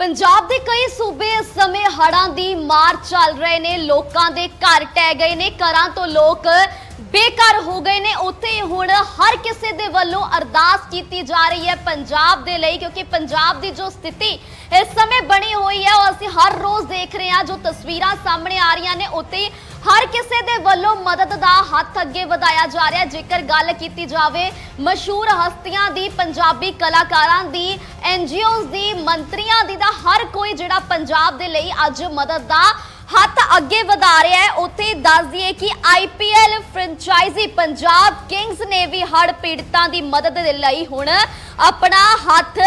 ਪੰਜਾਬ ਦੇ ਕਈ ਸੂਬੇ ਇਸ ਸਮੇਂ ਹੜ੍ਹਾਂ ਦੀ ਮਾਰ ਚੱਲ ਰਹੇ ਨੇ, ਲੋਕਾਂ ਦੇ ਘਰ ਟਹਿ ਗਏ ਨੇ, ਘਰਾਂ ਤੋਂ ਲੋਕ ਬੇਘਰ ਹੋ ਗਏ ਨੇ। ਉੱਥੇ ਹੁਣ ਹਰ ਕਿਸੇ ਦੇ ਵੱਲੋਂ ਅਰਦਾਸ ਕੀਤੀ ਜਾ ਰਹੀ ਹੈ ਪੰਜਾਬ ਦੇ ਲਈ, ਕਿਉਂਕਿ ਪੰਜਾਬ ਦੀ ਜੋ ਸਥਿਤੀ ਇਸ ਸਮੇਂ ਬਣੀ ਹੋਈ ਹੈ, ਉਹ ਅਸੀਂ ਹਰ ਰੋਜ਼ ਦੇਖ ਰਹੇ ਹਾਂ, ਜੋ ਤਸਵੀਰਾਂ ਸਾਹਮਣੇ ਆ ਰਹੀਆਂ ਨੇ, ਉੱਥੇ ਹਰ ਕਿਸੇ ਦੇ ਵੱਲੋਂ ਮਦਦ ਦਾ ਹੱਥ ਅੱਗੇ ਵਧਾਇਆ ਜਾ ਰਿਹਾ ਜੇਕਰ ਗੱਲ ਕੀਤੀ ਜਾਵੇ, ਮਸ਼ਹੂਰ ਹਸਤੀਆਂ ਦੀ, ਪੰਜਾਬੀ ਕਲਾਕਾਰਾਂ ਦੀ ਐਨਜੀਓਜ਼ ਦੀ, ਮੰਤਰੀਆਂ ਦੀ ਦਾ ਹਰ ਕੋਈ ਜਿਹੜਾ ਪੰਜਾਬ ਦੇ ਲਈ ਅੱਜ ਮਦਦ ਦਾ ਹੱਥ ਅੱਗੇ ਵਧਾ ਰਿਹਾ ਹੈ। ਉੱਥੇ ਦੱਸ ਦਈਏ ਕਿ ਆਈਪੀਐਲ ਫਰੈਂਚਾਈਜ਼ੀ ਪੰਜਾਬ ਕਿੰਗਸ ਨੇ ਵੀ ਹੜ੍ਹ ਪੀੜਤਾਂ ਦੀ ਮਦਦ ਦੇ ਲਈ ਹੁਣ ਆਪਣਾ ਹੱਥ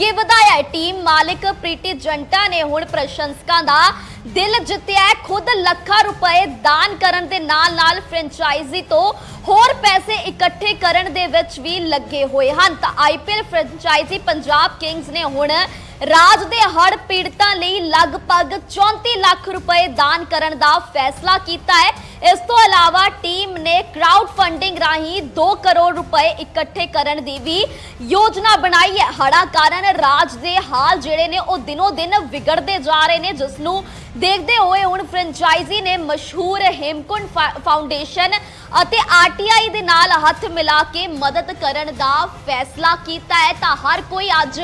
ਅੱਗੇ ਵਧਾਇਆ ਹੈ। ਟੀਮ ਮਾਲਕ ਪ੍ਰੀਤੀ ਜੰਟਾ ਨੇ ਹੁਣ ਪ੍ਰਸ਼ੰਸਕਾਂ ਦਾ ਦਿਲ ਜਿੱਤਿਆ ਹੈ। ਖੁਦ ਲੱਖਾਂ ਰੁਪਏ ਦਾਨ ਕਰਨ ਦੇ ਨਾਲ ਨਾਲ ਫਰੈਂਚਾਈਜ਼ੀ ਤੋਂ ਹੋਰ ਪੈਸੇ ਇਕੱਠੇ ਕਰਨ ਦੇ ਵਿੱਚ ਵੀ ਲੱਗੇ ਹੋਏ ਹਨ। ਤਾਂ ਆਈਪੀਐਲ ਫਰੈਂਚਾਈਜ਼ੀ ਪੰਜਾਬ ਕਿੰਗਸ ਨੇ ਹੁਣ ਰਾਜ ਦੇ ਹੜ ਪੀੜਤਾਂ ਲਈ ਲਗਭਗ 34 ਲੱਖ ਰੁਪਏ ਦਾਨ ਕਰਨ ਦਾ ਫੈਸਲਾ ਕੀਤਾ ਹੈ। ਇਸ ਤੋਂ ਇਲਾਵਾ ਟੀਮ ਨੇ ਕਰਾਊਡ ਫੰਡਿੰਗ ਰਾਹੀਂ 2 ਕਰੋੜ ਰੁਪਏ ਇਕੱਠੇ ਕਰਨ ਦੀ ਵੀ ਯੋਜਨਾ ਬਣਾਈ ਹੈ। ਹੜ੍ਹਾਂ ਕਾਰਨ ਰਾਜ ਦੇ ਹਾਲ ਜਿਹੜੇ ਨੇ ਉਹ ਦਿਨੋ ਦਿਨ ਵਿਗੜਦੇ ਜਾ ਰਹੇ ਨੇ। ਜਿਸ ਨੂੰ ਦੇਖਦੇ ਹੋਏ ਹੁਣ ਫਰੈਂਚਾਈਜ਼ੀ ਨੇ ਮਸ਼ਹੂਰ ਹੇਮਕੁੰਡ ਫਾਊਂਡੇਸ਼ਨ ਅਤੇ ਆਰਟੀਆਈ ਦੇ ਨਾਲ ਹੱਥ ਮਿਲਾ ਕੇ ਮਦਦ ਕਰਨ ਦਾ ਫੈਸਲਾ ਕੀਤਾ ਹੈ। ਤਾਂ ਹਰ ਕੋਈ ਅੱਜ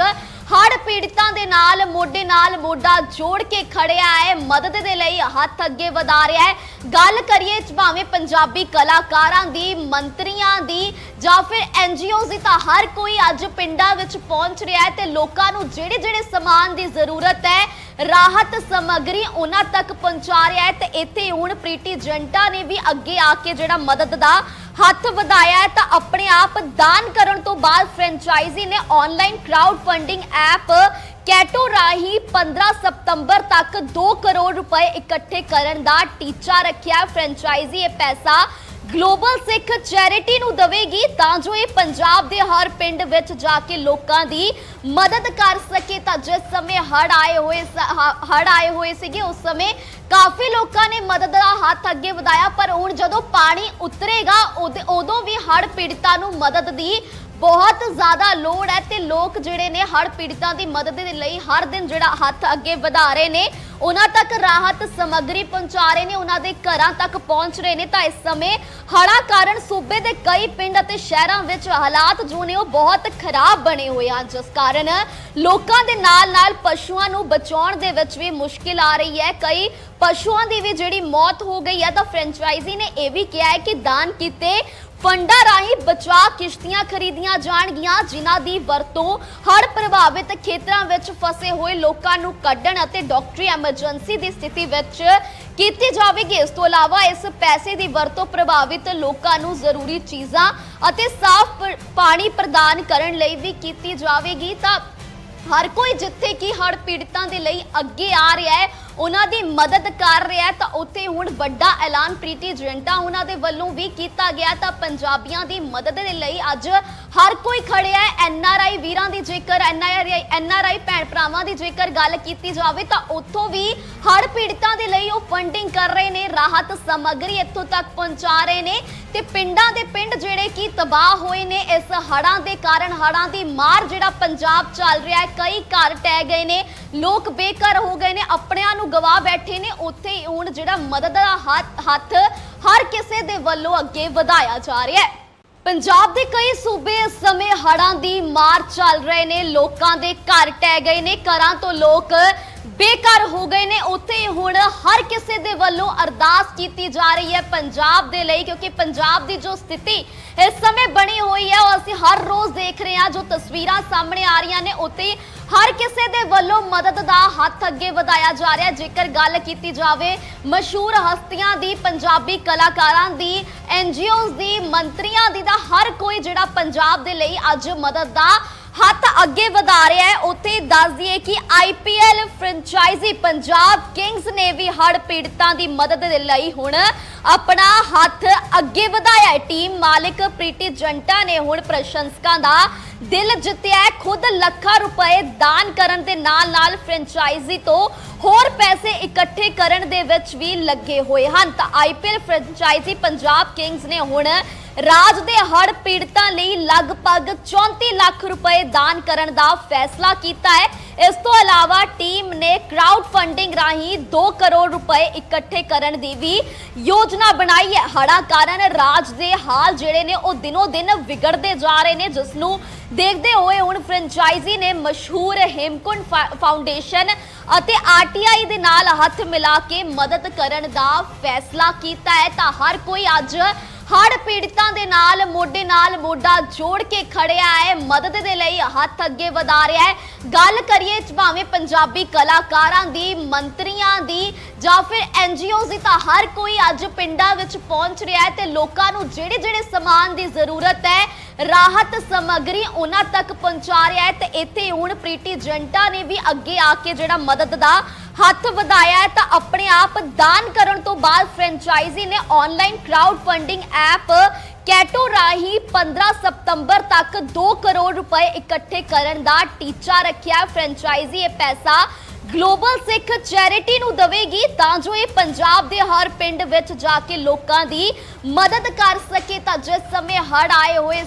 ਹੜ੍ਹ ਪੀੜਤਾਂ ਦੇ ਨਾਲ, ਮੋਢੇ ਨਾਲ ਮੋਢਾ ਜੋੜ ਕੇ ਖੜਿਆ ਹੈ, ਮਦਦ ਦੇ ਲਈ ਹੱਥ ਅੱਗੇ ਵਧਾ ਰਿਹਾ ਹੈ। ਗੱਲ ਕਰੀਏ ਭਾਵੇਂ ਪੰਜਾਬੀ ਕਲਾਕਾਰਾਂ ਦੀ, ਮੰਤਰੀਆਂ ਦੀ ਜਾਂ ਫਿਰ ਐਨਜੀਓਜ਼ ਦੀ ਤਾਂ ਹਰ ਕੋਈ ਅੱਜ ਪਿੰਡਾਂ ਵਿੱਚ ਪਹੁੰਚ ਰਿਹਾ ਹੈ ਤੇ ਲੋਕਾਂ ਨੂੰ ਜਿਹੜੇ ਜਿਹੜੇ ਸਮਾਨ ਦੀ ਜ਼ਰੂਰਤ ਹੈ, ਰਾਹਤ ਸਮੱਗਰੀ ਉਹਨਾਂ ਤੱਕ ਪਹੁੰਚਾ ਰਿਹਾ ਹੈ ਤੇ ਇੱਥੇ ਹੁਣ ਪ੍ਰੀਟੀ ਜੰਟਾ ਨੇ ਵੀ ਅੱਗੇ ਆ ਕੇ ਜਿਹੜਾ ਮਦਦ ਦਾ ਹੱਥ ਵਧਾਇਆ ਹੈ ਤਾਂ ਆਪਣੇ ਆਪ ਦਾਨ ਕਰਨ ਤੋਂ ਬਾਅਦ ਫਰੈਂਚਾਈਜ਼ੀ ਨੇ online crowd funding app Ketto ਰਾਹੀਂ 15 ਸਤੰਬਰ ਤੱਕ 2 ਕਰੋੜ ਰੁਪਏ ਇਕੱਠੇ ਕਰਨ ਦਾ ਟੀਚਾ ਰੱਖਿਆ। ਫਰੈਂਚਾਈਜ਼ੀ ਇਹ ਪੈਸਾ ਗਲੋਬਲ ਸਿੱਖ ਚੈਰਿਟੀ ਨੂੰ ਦੇਵੇਗੀ, ਤਾਂ ਜੋ ਇਹ ਪੰਜਾਬ ਦੇ ਹਰ ਪਿੰਡ ਵਿੱਚ ਜਾ ਕੇ ਲੋਕਾਂ ਦੀ ਮਦਦ ਕਰ ਸਕੇ। ਤਾਂ ਜਿਸ ਸਮੇਂ ਹੜ ਆਏ ਹੋਏ ਹੜ ਆਏ ਹੋਏ ਸੀਗੇ, ਉਸ ਸਮੇਂ ਕਾਫੀ ਲੋਕਾਂ ਨੇ ਮਦਦ ਦਾ ਹੱਥ ਅੱਗੇ ਵਧਾਇਆ, ਪਰ ਹੁਣ ਜਦੋਂ ਪਾਣੀ ਉਤਰੇਗਾ, ਉਦ- ਉਦੋਂ ਵੀ ਹੜ ਪੀੜਤਾਂ ਨੂੰ ਮਦਦ ਦੀ ਬਹੁਤ ਜ਼ਿਆਦਾ ਲੋੜ ਹੈ। ਤੇ ਲੋਕ ਜਿਹੜੇ ਨੇ ਹੜ ਪੀੜਤਾਂ ਦੀ ਮਦਦ ਦੇ ਲਈ ਹਰ ਦਿਨ ਜਿਹੜਾ ਹੱਥ ਅੱਗੇ ਵਧਾ ਰਹੇ ਨੇ ਉਹਨਾਂ ਤੱਕ ਰਾਹਤ ਸਮੱਗਰੀ ਪਹੁੰਚਾ ਰਹੇ ਨੇ, ਉਹਨਾਂ ਦੇ ਘਰਾਂ ਤੱਕ ਪਹੁੰਚ ਰਹੇ ਨੇ। ਤਾਂ ਇਸ ਸਮੇਂ ਹੜ੍ਹਾਂ ਕਾਰਨ ਸੂਬੇ ਦੇ ਕਈ ਪਿੰਡ ਅਤੇ ਸ਼ਹਿਰਾਂ ਵਿੱਚ ਹਾਲਾਤ ਜੋ ਨੇ, ਉਹ ਬਹੁਤ ਖਰਾਬ ਬਣੇ ਹੋਏ ਹਨ। ਜਿਸ ਕਾਰਨ ਲੋਕਾਂ ਦੇ ਨਾਲ-ਨਾਲ ਪਸ਼ੂਆਂ ਨੂੰ ਬਚਾਉਣ ਦੇ ਵਿੱਚ ਵੀ ਮੁਸ਼ਕਿਲ ਆ ਰਹੀ ਹੈ। ਕਈ ਪਸ਼ੂਆਂ ਦੀ ਵੀ ਜਿਹੜੀ ਮੌਤ ਹੋ ਗਈ ਹੈ, ਤਾਂ ਫਰੈਂਚਾਈਜ਼ੀ ਨੇ ਇਹ ਵੀ ਕਿਹਾ ਹੈ ਕਿ ਦਾਨ ਕੀਤੇ ਫੰਡਾਂ ਰਾਹੀਂ ਬਚਾ ਕਿਸ਼ਤੀਆਂ ਖਰੀਦੀਆਂ ਜਾਣਗੀਆਂ, ਜਿਨ੍ਹਾਂ ਦੀ ਵਰਤੋਂ ਹੜ੍ਹ ਪ੍ਰਭਾਵਿਤ ਖੇਤਰਾਂ ਵਿੱਚ ਫਸੇ ਹੋਏ ਲੋਕਾਂ ਨੂੰ ਕੱਢਣ ਅਤੇ ਡਾਕਟਰੀ ਐਮਰਜੈਂਸੀ ਦੀ ਸਥਿਤੀ ਵਿੱਚ ਕੀਤੀ ਜਾਵੇਗੀ। ਇਸ ਤੋਂ ਇਲਾਵਾ ਇਸ ਪੈਸੇ ਦੀ ਵਰਤੋਂ ਪ੍ਰਭਾਵਿਤ ਲੋਕਾਂ ਨੂੰ ਜ਼ਰੂਰੀ ਚੀਜ਼ਾਂ ਅਤੇ ਸਾਫ਼ ਪਾਣੀ ਪ੍ਰਦਾਨ ਕਰਨ ਲਈ ਵੀ ਕੀਤੀ ਜਾਵੇਗੀ। ਤਾਂ ਹਰ ਕੋਈ ਜਿੱਥੇ ਕਿ ਹੜ੍ਹ ਪੀੜਤਾਂ ਦੇ ਲਈ ਅੱਗੇ ਆ ਰਿਹਾ ਹੈ ਉਹਨਾਂ ਦੀ ਮਦਦ ਕਰ ਰਿਹਾ ਤਾਂ ਉੱਥੇ ਹੁਣ ਵੱਡਾ ਐਲਾਨ ਪ੍ਰੀਤੀ ਜੰਟਾ ਉਹਨਾਂ ਦੇ ਵੱਲੋਂ ਵੀ ਕੀਤਾ ਗਿਆ ਤਾਂ ਪੰਜਾਬੀਆਂ ਦੀ ਮਦਦ ਦੇ ਲਈ ਅੱਜ ਹਰ ਕੋਈ ਖੜਿਆ ਹੈ। ਐਨ ਆਰ ਆਈ ਵੀਰਾਂ ਦੀ ਜੇਕਰ ਐਨਆਰਆਈ ਐਨਆਰਆਈ ਭੈਣ ਭਰਾਵਾਂ ਦੀ ਜੇਕਰ ਗੱਲ ਕੀਤੀ ਜਾਵੇ, ਤਾਂ ਉੱਥੋਂ ਵੀ ਹਰ ਪੀੜਤਾਂ ਦੇ ਲਈ ਉਹ ਫੰਡਿੰਗ ਕਰ ਰਹੇ ਨੇ, ਰਾਹਤ ਸਮੱਗਰੀ ਇੱਥੋਂ ਤੱਕ ਪਹੁੰਚਾ ਰਹੇ ਨੇ। ਤੇ ਪਿੰਡਾਂ ਦੇ ਪਿੰਡ ਜਿਹੜੇ ਕਿ ਤਬਾਹ ਹੋਏ ਨੇ, ਇਸ ਹੜ੍ਹਾਂ ਦੇ ਕਾਰਨ ਹੜ੍ਹਾਂ ਦੀ ਮਾਰ ਜਿਹੜਾ ਪੰਜਾਬ ਚੱਲ ਰਿਹਾ ਹੈ, ਕਈ ਘਰ ਟਹਿ ਗਏ ਨੇ, ਲੋਕ ਬੇਘਰ ਹੋ ਗਏ ਨੇ, ਆਪਣਿਆਂ ਨੂੰ ਗਵਾ ਬੈਠੇ ਨੇ, ਉੱਥੇ ਹੀ ਹੁਣ ਜਿਹੜਾ ਮਦਦ ਦਾ ਹੱਥ ਹਰ ਕਿਸੇ ਦੇ ਵੱਲੋਂ ਅੱਗੇ ਵਧਾਇਆ ਜਾ ਰਿਹਾ ਹੈ। ਪੰਜਾਬ ਦੇ ਕਈ ਸੂਬੇ ਇਸ ਸਮੇਂ ਹੜ੍ਹਾਂ ਦੀ ਮਾਰ ਚੱਲ ਰਹੇ ਨੇ, ਲੋਕਾਂ ਦੇ ਘਰ ਟਹਿ ਗਏ ਨੇ, ਘਰਾਂ ਤੋਂ ਲੋਕ ਬੇਘਰ ਹੋ ਗਏ ਨੇ, ਉੱਥੇ ਹੁਣ ਹਰ ਕਿਸੇ ਦੇ ਵੱਲੋਂ ਅਰਦਾਸ ਕੀਤੀ ਜਾ ਰਹੀ ਹੈ ਪੰਜਾਬ ਦੇ ਲਈ, ਕਿਉਂਕਿ ਪੰਜਾਬ ਦੀ ਜੋ ਸਥਿਤੀ ਇਸ ਸਮੇਂ ਬਣੀ ਹੋਈ ਹੈ, ਉਹ ਅਸੀਂ ਹਰ ਰੋਜ਼ ਦੇਖ ਰਹੇ ਹਾਂ, ਜੋ ਤਸਵੀਰਾਂ ਸਾਹਮਣੇ ਆ ਰਹੀਆਂ ਨੇ, ਉੱਥੇ ਹਰ ਕਿਸੇ ਦੇ ਵੱਲੋਂ ਮਦਦ ਦਾ ਹੱਥ ਅੱਗੇ ਵਧਾਇਆ ਜਾ ਰਿਹਾ ਜੇਕਰ ਗੱਲ ਕੀਤੀ ਜਾਵੇ, ਮਸ਼ਹੂਰ ਹਸਤੀਆਂ ਦੀ, ਪੰਜਾਬੀ ਕਲਾਕਾਰਾਂ ਦੀ ਐਨਜੀਓਜ਼ ਦੀ, ਮੰਤਰੀਆਂ ਦੀ, ਤਾਂ ਹਰ ਕੋਈ ਜਿਹੜਾ ਪੰਜਾਬ ਦੇ ਲਈ ਅੱਜ ਮਦਦ ਦਾ ਹੱਥ ਅੱਗੇ ਵਧਾ ਰਿਹਾ ਹੈ। ਉੱਥੇ ਦੱਸ ਦਈਏ ਕਿ ਆਈਪੀਐਲ ਫਰੈਂਚਾਈਜ਼ੀ ਪੰਜਾਬ ਕਿੰਗਸ ਨੇ ਵੀ ਹੜ੍ਹ ਪੀੜਤਾਂ ਦੀ ਮਦਦ ਦੇ ਲਈ ਹੁਣ ਆਪਣਾ ਹੱਥ ਅੱਗੇ ਵਧਾਇਆ ਹੈ। ਟੀਮ ਮਾਲਕ ਪ੍ਰੀਤੀ ਜੰਟਾ ਨੇ ਹੁਣ ਪ੍ਰਸ਼ੰਸਕਾਂ ਦਾ ਦਿਲ ਜਿੱਤਿਆ ਹੈ। ਖੁਦ ਲੱਖਾਂ ਰੁਪਏ ਦਾਨ ਕਰਨ ਦੇ ਨਾਲ ਨਾਲ ਫਰੈਂਚਾਈਜ਼ੀ ਤੋਂ ਹੋਰ ਪੈਸੇ ਇਕੱਠੇ ਕਰਨ ਦੇ ਵਿੱਚ ਵੀ ਲੱਗੇ ਹੋਏ ਹਨ। ਤਾਂ ਆਈਪੀਐਲ ਫਰੈਂਚਾਈਜ਼ੀ ਪੰਜਾਬ ਕਿੰਗਸ ਨੇ ਹੁਣ ਰਾਜ ਦੇ ਹੜ ਪੀੜਤਾਂ ਲਈ ਲਗਭਗ 34 ਲੱਖ ਰੁਪਏ ਦਾਨ ਕਰਨ ਦਾ ਫੈਸਲਾ ਕੀਤਾ ਹੈ। ਇਸ ਤੋਂ ਇਲਾਵਾ ਟੀਮ ਨੇ ਕਰਾਊਡ ਫੰਡਿੰਗ ਰਾਹੀਂ 2 ਕਰੋੜ ਰੁਪਏ ਇਕੱਠੇ ਕਰਨ ਦੀ ਵੀ ਯੋਜਨਾ ਬਣਾਈ ਹੈ। ਹੜ੍ਹਾਂ ਕਾਰਨ ਰਾਜ ਦੇ ਹਾਲ ਜਿਹੜੇ ਨੇ ਉਹ ਦਿਨੋ ਦਿਨ ਵਿਗੜਦੇ ਜਾ ਰਹੇ ਨੇ। ਜਿਸ ਨੂੰ ਦੇਖਦੇ ਹੋਏ ਹੁਣ ਫਰੈਂਚਾਈਜ਼ੀ ਨੇ ਮਸ਼ਹੂਰ ਹੇਮਕੁੰਡ ਫਾਊਂਡੇਸ਼ਨ ਅਤੇ ਆਰਟੀਆਈ ਦੇ ਨਾਲ ਹੱਥ ਮਿਲਾ ਕੇ ਮਦਦ ਕਰਨ ਦਾ ਫੈਸਲਾ ਕੀਤਾ ਹੈ। ਤਾਂ ਹਰ ਕੋਈ ਅੱਜ ਹੜ੍ਹ ਪੀੜਤਾਂ ਦੇ ਨਾਲ, ਮੋਢੇ ਨਾਲ ਮੋਢਾ ਜੋੜ ਕੇ ਖੜਿਆ ਹੈ, ਮਦਦ ਦੇ ਲਈ ਹੱਥ ਅੱਗੇ ਵਧਾ ਰਿਹਾ ਹੈ। ਗੱਲ ਕਰੀਏ ਭਾਵੇਂ ਪੰਜਾਬੀ ਕਲਾਕਾਰਾਂ ਦੀ, ਮੰਤਰੀਆਂ ਦੀ ਜਾਂ ਫਿਰ ਐਨਜੀਓਜ਼ ਦੀ ਤਾਂ ਹਰ ਕੋਈ ਅੱਜ ਪਿੰਡਾਂ ਵਿੱਚ ਪਹੁੰਚ ਰਿਹਾ ਹੈ ਤੇ ਲੋਕਾਂ ਨੂੰ ਜਿਹੜੇ ਜਿਹੜੇ ਸਮਾਨ ਦੀ ਜ਼ਰੂਰਤ ਹੈ, ਰਾਹਤ ਸਮੱਗਰੀ ਉਹਨਾਂ ਤੱਕ ਪਹੁੰਚਾ ਰਿਹਾ ਹੈ ਤੇ ਇੱਥੇ ਹੁਣ ਪ੍ਰੀਟੀ ਜੰਟਾ ਨੇ ਵੀ ਅੱਗੇ ਆ ਕੇ ਜਿਹੜਾ ਮਦਦ ਦਾ ਹੱਥ ਵਧਾਇਆ ਹੈ ਤਾਂ ਆਪਣੇ ਆਪ ਦਾਨ ਕਰਨ ਤੋਂ ਬਾਅਦ ਫਰੈਂਚਾਈਜ਼ੀ ਨੇ online crowd funding app Ketto ਰਾਹੀਂ 15 ਸਤੰਬਰ ਤੱਕ 2 ਕਰੋੜ ਰੁਪਏ ਇਕੱਠੇ ਕਰਨ ਦਾ ਟੀਚਾ ਰੱਖਿਆ। ਫਰੈਂਚਾਈਜ਼ੀ ਇਹ ਪੈਸਾ ਗਲੋਬਲ ਸਿੱਖ ਚੈਰਿਟੀ ਨੂੰ ਦੇਵੇਗੀ, ਤਾਂ ਜੋ ਇਹ ਪੰਜਾਬ ਦੇ ਹਰ ਪਿੰਡ ਵਿੱਚ ਜਾ ਕੇ ਲੋਕਾਂ ਦੀ ਮਦਦ ਕਰ ਸਕੇ। ਤਾਂ ਜਿਸ ਸਮੇਂ ਹੜ ਆਏ ਹੋਏ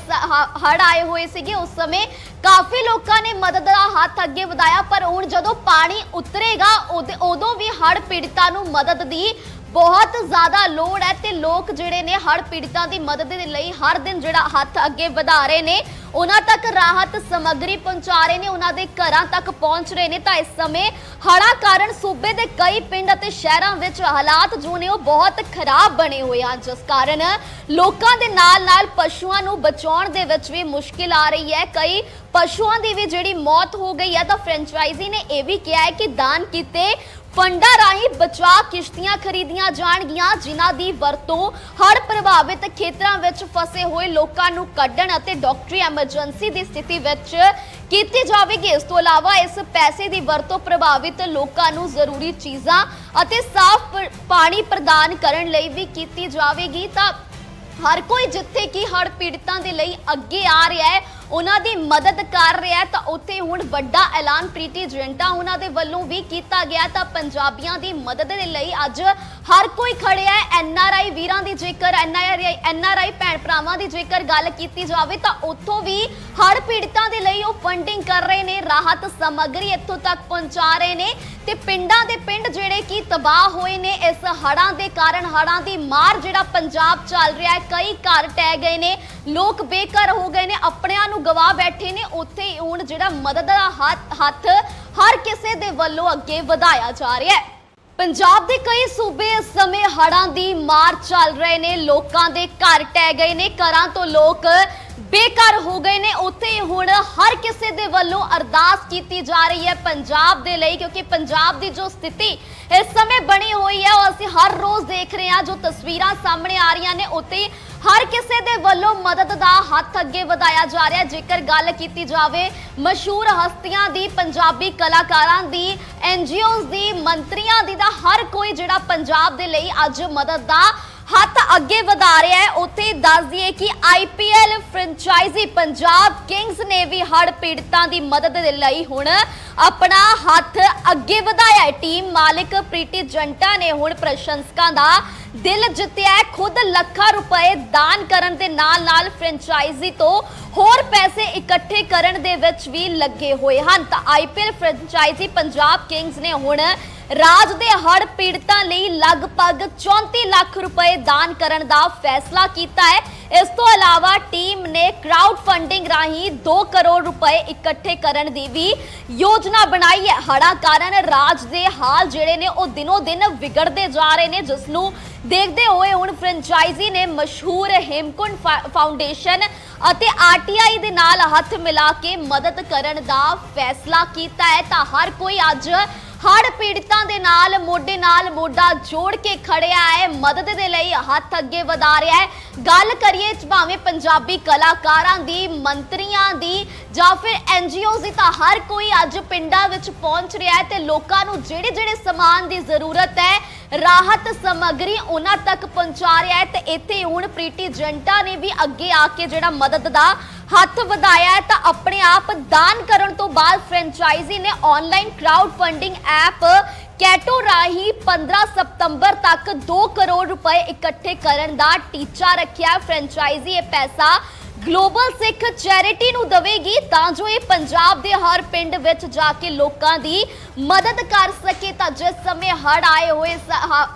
ਹੜ ਆਏ ਹੋਏ ਸੀਗੇ, ਉਸ ਸਮੇਂ ਕਾਫੀ ਲੋਕਾਂ ਨੇ ਮਦਦ ਦਾ ਹੱਥ ਅੱਗੇ ਵਧਾਇਆ, ਪਰ ਹੁਣ ਜਦੋਂ ਪਾਣੀ ਉਤਰੇਗਾ ਉਦ- ਉਦੋਂ ਵੀ ਹੜ ਪੀੜਤਾਂ ਨੂੰ ਮਦਦ ਦੀ ਬਹੁਤ ਜ਼ਿਆਦਾ ਲੋੜ ਹੈ ਤੇ ਲੋਕ ਜਿਹੜੇ ਨੇ ਹੜ ਪੀੜਤਾਂ ਦੀ ਮਦਦ ਦੇ ਲਈ ਹਰ ਦਿਨ ਜਿਹੜਾ ਹੱਥ ਅੱਗੇ ਵਧਾ ਰਹੇ ਨੇ। ਉਹਨਾਂ ਤੱਕ ਰਾਹਤ ਸਮੱਗਰੀ ਪਹੁੰਚਾ ਰਹੇ ਨੇ, ਉਹਨਾਂ ਦੇ ਘਰਾਂ ਤੱਕ ਪਹੁੰਚ ਰਹੇ ਨੇ। ਤਾਂ ਇਸ ਸਮੇਂ ਹੜ੍ਹਾਂ ਕਾਰਨ ਸੂਬੇ ਦੇ ਕਈ ਪਿੰਡ ਅਤੇ ਸ਼ਹਿਰਾਂ ਵਿੱਚ ਹਾਲਾਤ ਜੋ ਨੇ ਉਹ ਬਹੁਤ ਖਰਾਬ ਬਣੇ ਹੋਏ ਹਨ। ਜਿਸ ਕਾਰਨ ਲੋਕਾਂ ਦੇ ਨਾਲ-ਨਾਲ ਪਸ਼ੂਆਂ ਨੂੰ ਬਚਾਉਣ ਦੇ ਵਿੱਚ ਵੀ ਮੁਸ਼ਕਿਲ ਆ ਰਹੀ ਹੈ। ਕਈ ਪਸ਼ੂਆਂ ਦੀ ਵੀ ਜਿਹੜੀ ਮੌਤ ਹੋ ਗਈ ਹੈ ਤਾਂ ਫਰੈਂਚਾਈਜ਼ੀ ਨੇ ਇਹ ਵੀ ਕਿਹਾ ਹੈ ਕਿ ਦਾਨ ਕੀਤੇ ਫੰਡਾਂ ਰਾਹੀਂ ਬਚਾਅ ਕਿਸ਼ਤੀਆਂ ਖਰੀਦੀਆਂ ਜਾਣਗੀਆਂ, ਜਿਨ੍ਹਾਂ ਦੀ ਵਰਤੋਂ ਹੜ੍ਹ ਪ੍ਰਭਾਵਿਤ ਖੇਤਰਾਂ ਵਿੱਚ ਫਸੇ ਹੋਏ ਲੋਕਾਂ ਨੂੰ ਕੱਢਣ ਅਤੇ ਡਾਕਟਰੀ ਐਮਰਜੈਂਸੀ ਦੀ ਸਥਿਤੀ ਵਿੱਚ ਕੀਤੀ ਜਾਵੇਗੀ। ਇਸ ਤੋਂ ਇਲਾਵਾ ਇਸ ਪੈਸੇ ਦੀ ਵਰਤੋਂ ਪ੍ਰਭਾਵਿਤ ਲੋਕਾਂ ਨੂੰ ਜ਼ਰੂਰੀ ਚੀਜ਼ਾਂ ਅਤੇ ਸਾਫ਼ ਪਾਣੀ ਪ੍ਰਦਾਨ ਕਰਨ ਲਈ ਵੀ ਕੀਤੀ ਜਾਵੇਗੀ। ਤਾਂ ਹਰ ਕੋਈ ਜਿੱਥੇ ਕਿ ਹੜ੍ਹ ਪੀੜਤਾਂ ਦੇ ਲਈ ਅੱਗੇ ਆ ਰਿਹਾ ਹੈ ਉਹਨਾਂ ਦੀ ਮਦਦ ਕਰ ਰਿਹਾ ਤਾਂ ਉੱਥੇ ਹੁਣ ਵੱਡਾ ਐਲਾਨ ਪ੍ਰੀਤੀ ਜੰਟਾ ਉਹਨਾਂ ਦੇ ਵੱਲੋਂ ਵੀ ਕੀਤਾ ਗਿਆ ਤਾਂ ਪੰਜਾਬੀਆਂ ਦੀ ਮਦਦ ਦੇ ਲਈ ਅੱਜ ਹਰ ਕੋਈ ਖੜਿਆ ਹੈ। ਐਨ ਆਰ ਆਈ ਵੀਰਾਂ ਦੀ ਜੇਕਰ, N R I, N R I ਭੈਣ ਭਰਾਵਾਂ ਦੀ ਜੇਕਰ ਗੱਲ ਕੀਤੀ ਜਾਵੇ, ਤਾਂ ਉੱਥੋਂ ਵੀ ਹਰ ਪੀੜਤਾਂ ਦੇ ਲਈ ਉਹ ਫੰਡਿੰਗ ਕਰ ਰਹੇ ਨੇ, ਰਾਹਤ ਸਮੱਗਰੀ ਇੱਥੋਂ ਤੱਕ ਪਹੁੰਚਾ ਰਹੇ ਨੇ ਤੇ ਪਿੰਡਾਂ ਦੇ ਪਿੰਡ ਜਿਹੜੇ ਕਿ ਤਬਾਹ ਹੋਏ ਨੇ, ਇਸ ਹੜ੍ਹਾਂ ਦੇ ਕਾਰਨ ਹੜ੍ਹਾਂ ਦੀ ਮਾਰ ਜਿਹੜਾ ਪੰਜਾਬ ਚੱਲ ਰਿਹਾ ਹੈ, ਕਈ ਘਰ ਟਹਿ ਗਏ ਨੇ, ਲੋਕ ਬੇਘਰ ਹੋ ਗਏ ਨੇ, ਆਪਣਿਆਂ ਨੂੰ ਗਵਾ ਬੈਠੇ ਨੇ, ਉੱਥੇ ਹੀ ਹੁਣ ਜਿਹੜਾ ਮਦਦ ਦਾ ਹੱਥ ਹਰ ਕਿਸੇ ਦੇ ਵੱਲੋਂ ਅੱਗੇ ਵਧਾਇਆ ਜਾ ਰਿਹਾ ਹੈ। ਪੰਜਾਬ ਦੇ ਕਈ ਸੂਬੇ ਇਸ ਸਮੇਂ ਹੜ੍ਹਾਂ ਦੀ ਮਾਰ ਚੱਲ ਰਹੇ ਨੇ, ਲੋਕਾਂ ਦੇ ਘਰ ਟੈ ਗਏ ਨੇ, ਘਰਾਂ ਤੋਂ ਲੋਕ ਬੇਘਰ ਹੋ ਗਏ ਨੇ, ਉੱਥੇ ਹੁਣ ਹਰ ਕਿਸੇ ਦੇ ਵੱਲੋਂ ਅਰਦਾਸ ਕੀਤੀ ਜਾ ਰਹੀ ਹੈ ਪੰਜਾਬ ਦੇ ਲਈ, ਕਿਉਂਕਿ ਪੰਜਾਬ ਦੀ ਜੋ ਸਥਿਤੀ ਇਸ ਸਮੇਂ ਬਣੀ ਹੋਈ ਹੈ ਉਹ ਅਸੀਂ ਹਰ ਰੋਜ਼ ਦੇਖ ਰਹੇ ਹਾਂ ਜੋ ਤਸਵੀਰਾਂ ਸਾਹਮਣੇ ਆ ਰਹੀਆਂ ਨੇ, ਉੱਥੇ ਹਰ ਕਿਸੇ ਦੇ ਵੱਲੋਂ ਮਦਦ ਦਾ ਹੱਥ ਅੱਗੇ ਵਧਾਇਆ ਜਾ ਰਿਹਾ ਜੇਕਰ ਗੱਲ ਕੀਤੀ ਜਾਵੇ, ਮਸ਼ਹੂਰ ਹਸਤੀਆਂ ਦੀ, ਪੰਜਾਬੀ ਕਲਾਕਾਰਾਂ ਦੀ ਐਨਜੀਓਜ਼ ਦੀ, ਮੰਤਰੀਆਂ ਦੀ ਦਾ ਹਰ ਕੋਈ ਜਿਹੜਾ ਪੰਜਾਬ ਦੇ ਲਈ ਅੱਜ ਮਦਦ ਦਾ ਹੱਥ ਅੱਗੇ ਵਧਾ ਰਿਹਾ ਹੈ। ਉੱਥੇ ਦੱਸ ਦਈਏ ਕਿ ਆਈਪੀਐਲ ਫਰੈਂਚਾਈਜ਼ੀ ਪੰਜਾਬ ਕਿੰਗਸ ਨੇ ਵੀ ਹੜ੍ਹ ਪੀੜਤਾਂ ਦੀ ਮਦਦ ਦੇ ਲਈ ਹੁਣ ਆਪਣਾ ਹੱਥ ਅੱਗੇ ਵਧਾਇਆ ਹੈ। ਟੀਮ ਮਾਲਕ ਪ੍ਰੀਤੀ ਜੰਟਾ ਨੇ ਹੁਣ ਪ੍ਰਸ਼ੰਸਕਾਂ ਦਾ ਦਿਲ ਜਿੱਤਿਆ ਖੁਦ ਲੱਖਾਂ ਰੁਪਏ ਦਾਨ ਕਰਨ ਦੇ ਨਾਲ ਨਾਲ ਫਰੈਂਚਾਈਜ਼ੀ ਤੋਂ ਹੋਰ ਪੈਸੇ ਇਕੱਠੇ ਕਰਨ ਦੇ ਵਿੱਚ ਵੀ ਲੱਗੇ ਹੋਏ ਹਨ। ਤਾਂ ਆਈਪੀਐਲ ਫਰੈਂਚਾਈਜ਼ੀ ਪੰਜਾਬ ਕਿੰਗਸ ਨੇ ਹੁਣ ਰਾਜ ਦੇ ਹੜ੍ਹ ਪੀੜਤਾਂ ਲਈ ਲਗਭਗ 34 ਲੱਖ ਰੁਪਏ ਦਾਨ ਕਰਨ ਦਾ ਫੈਸਲਾ ਕੀਤਾ ਹੈ। ਇਸ ਤੋਂ ਇਲਾਵਾ ਟੀਮ ਨੇ ਕਰਾਊਡ ਫੰਡਿੰਗ ਰਾਹੀਂ 2 ਕਰੋੜ ਰੁਪਏ ਇਕੱਠੇ ਕਰਨ ਦੀ ਵੀ ਯੋਜਨਾ ਬਣਾਈ ਹੈ। ਹੜ੍ਹਾਂ ਕਾਰਨ ਰਾਜ ਦੇ ਹਾਲ ਜਿਹੜੇ ਨੇ ਉਹ ਦਿਨੋ ਦਿਨ ਵਿਗੜਦੇ ਜਾ ਰਹੇ ਨੇ। ਜਿਸ ਨੂੰ ਦੇਖਦੇ ਹੋਏ ਹੁਣ ਫਰੈਂਚਾਈਜ਼ੀ ਨੇ ਮਸ਼ਹੂਰ ਹੇਮਕੁੰਡ ਫਾਊਂਡੇਸ਼ਨ ਅਤੇ ਆਰਟੀਆਈ ਦੇ ਨਾਲ ਹੱਥ ਮਿਲਾ ਕੇ ਮਦਦ ਕਰਨ ਦਾ ਫੈਸਲਾ ਕੀਤਾ ਹੈ। ਤਾਂ ਹਰ ਕੋਈ ਅੱਜ ਹੜ੍ਹ ਪੀੜਤਾਂ ਦੇ ਨਾਲ, ਮੋਢੇ ਨਾਲ ਮੋਢਾ ਜੋੜ ਕੇ ਖੜਿਆ ਹੈ, ਮਦਦ ਦੇ ਲਈ ਹੱਥ ਅੱਗੇ ਵਧਾ ਰਿਹਾ ਹੈ। ਗੱਲ ਕਰੀਏ ਭਾਵੇਂ ਪੰਜਾਬੀ ਕਲਾਕਾਰਾਂ ਦੀ, ਮੰਤਰੀਆਂ ਦੀ ਜਾਂ ਫਿਰ ਐਨਜੀਓਜ਼ ਦੀ ਤਾਂ ਹਰ ਕੋਈ ਅੱਜ ਪਿੰਡਾਂ ਵਿੱਚ ਪਹੁੰਚ ਰਿਹਾ ਹੈ ਤੇ ਲੋਕਾਂ ਨੂੰ ਜਿਹੜੇ ਜਿਹੜੇ ਸਮਾਨ ਦੀ ਜ਼ਰੂਰਤ ਹੈ, ਰਾਹਤ ਸਮੱਗਰੀ ਉਹਨਾਂ ਤੱਕ ਪਹੁੰਚਾ ਰਿਹਾ ਹੈ ਤੇ ਇੱਥੇ ਹੁਣ ਪ੍ਰੀਤੀ ਜੰਟਾ ਨੇ ਵੀ ਅੱਗੇ ਆ ਕੇ ਜਿਹੜਾ ਮਦਦ ਦਾ ਹੱਥ ਵਧਾਇਆ ਹੈ ਤਾਂ ਆਪਣੇ ਆਪ ਦਾਨ ਕਰਨ ਤੋਂ ਬਾਅਦ ਫਰੈਂਚਾਈਜ਼ੀ ਨੇ online crowd funding app Ketto ਰਾਹੀਂ 15 ਸਤੰਬਰ ਤੱਕ 2 ਕਰੋੜ ਰੁਪਏ ਇਕੱਠੇ ਕਰਨ ਦਾ ਟੀਚਾ ਰੱਖਿਆ। ਫਰੈਂਚਾਈਜ਼ੀ ਇਹ ਪੈਸਾ ਗਲੋਬਲ ਸਿੱਖ ਚੈਰਿਟੀ ਨੂੰ ਦੇਵੇਗੀ ਤਾਂ ਜੋ ਇਹ ਪੰਜਾਬ ਦੇ ਹਰ ਪਿੰਡ ਵਿੱਚ ਜਾ ਕੇ ਲੋਕਾਂ ਦੀ ਮਦਦ ਕਰ ਸਕੇ। ਤਾਂ ਜਿਸ ਸਮੇਂ ਹੜ ਆਏ ਹੋਏ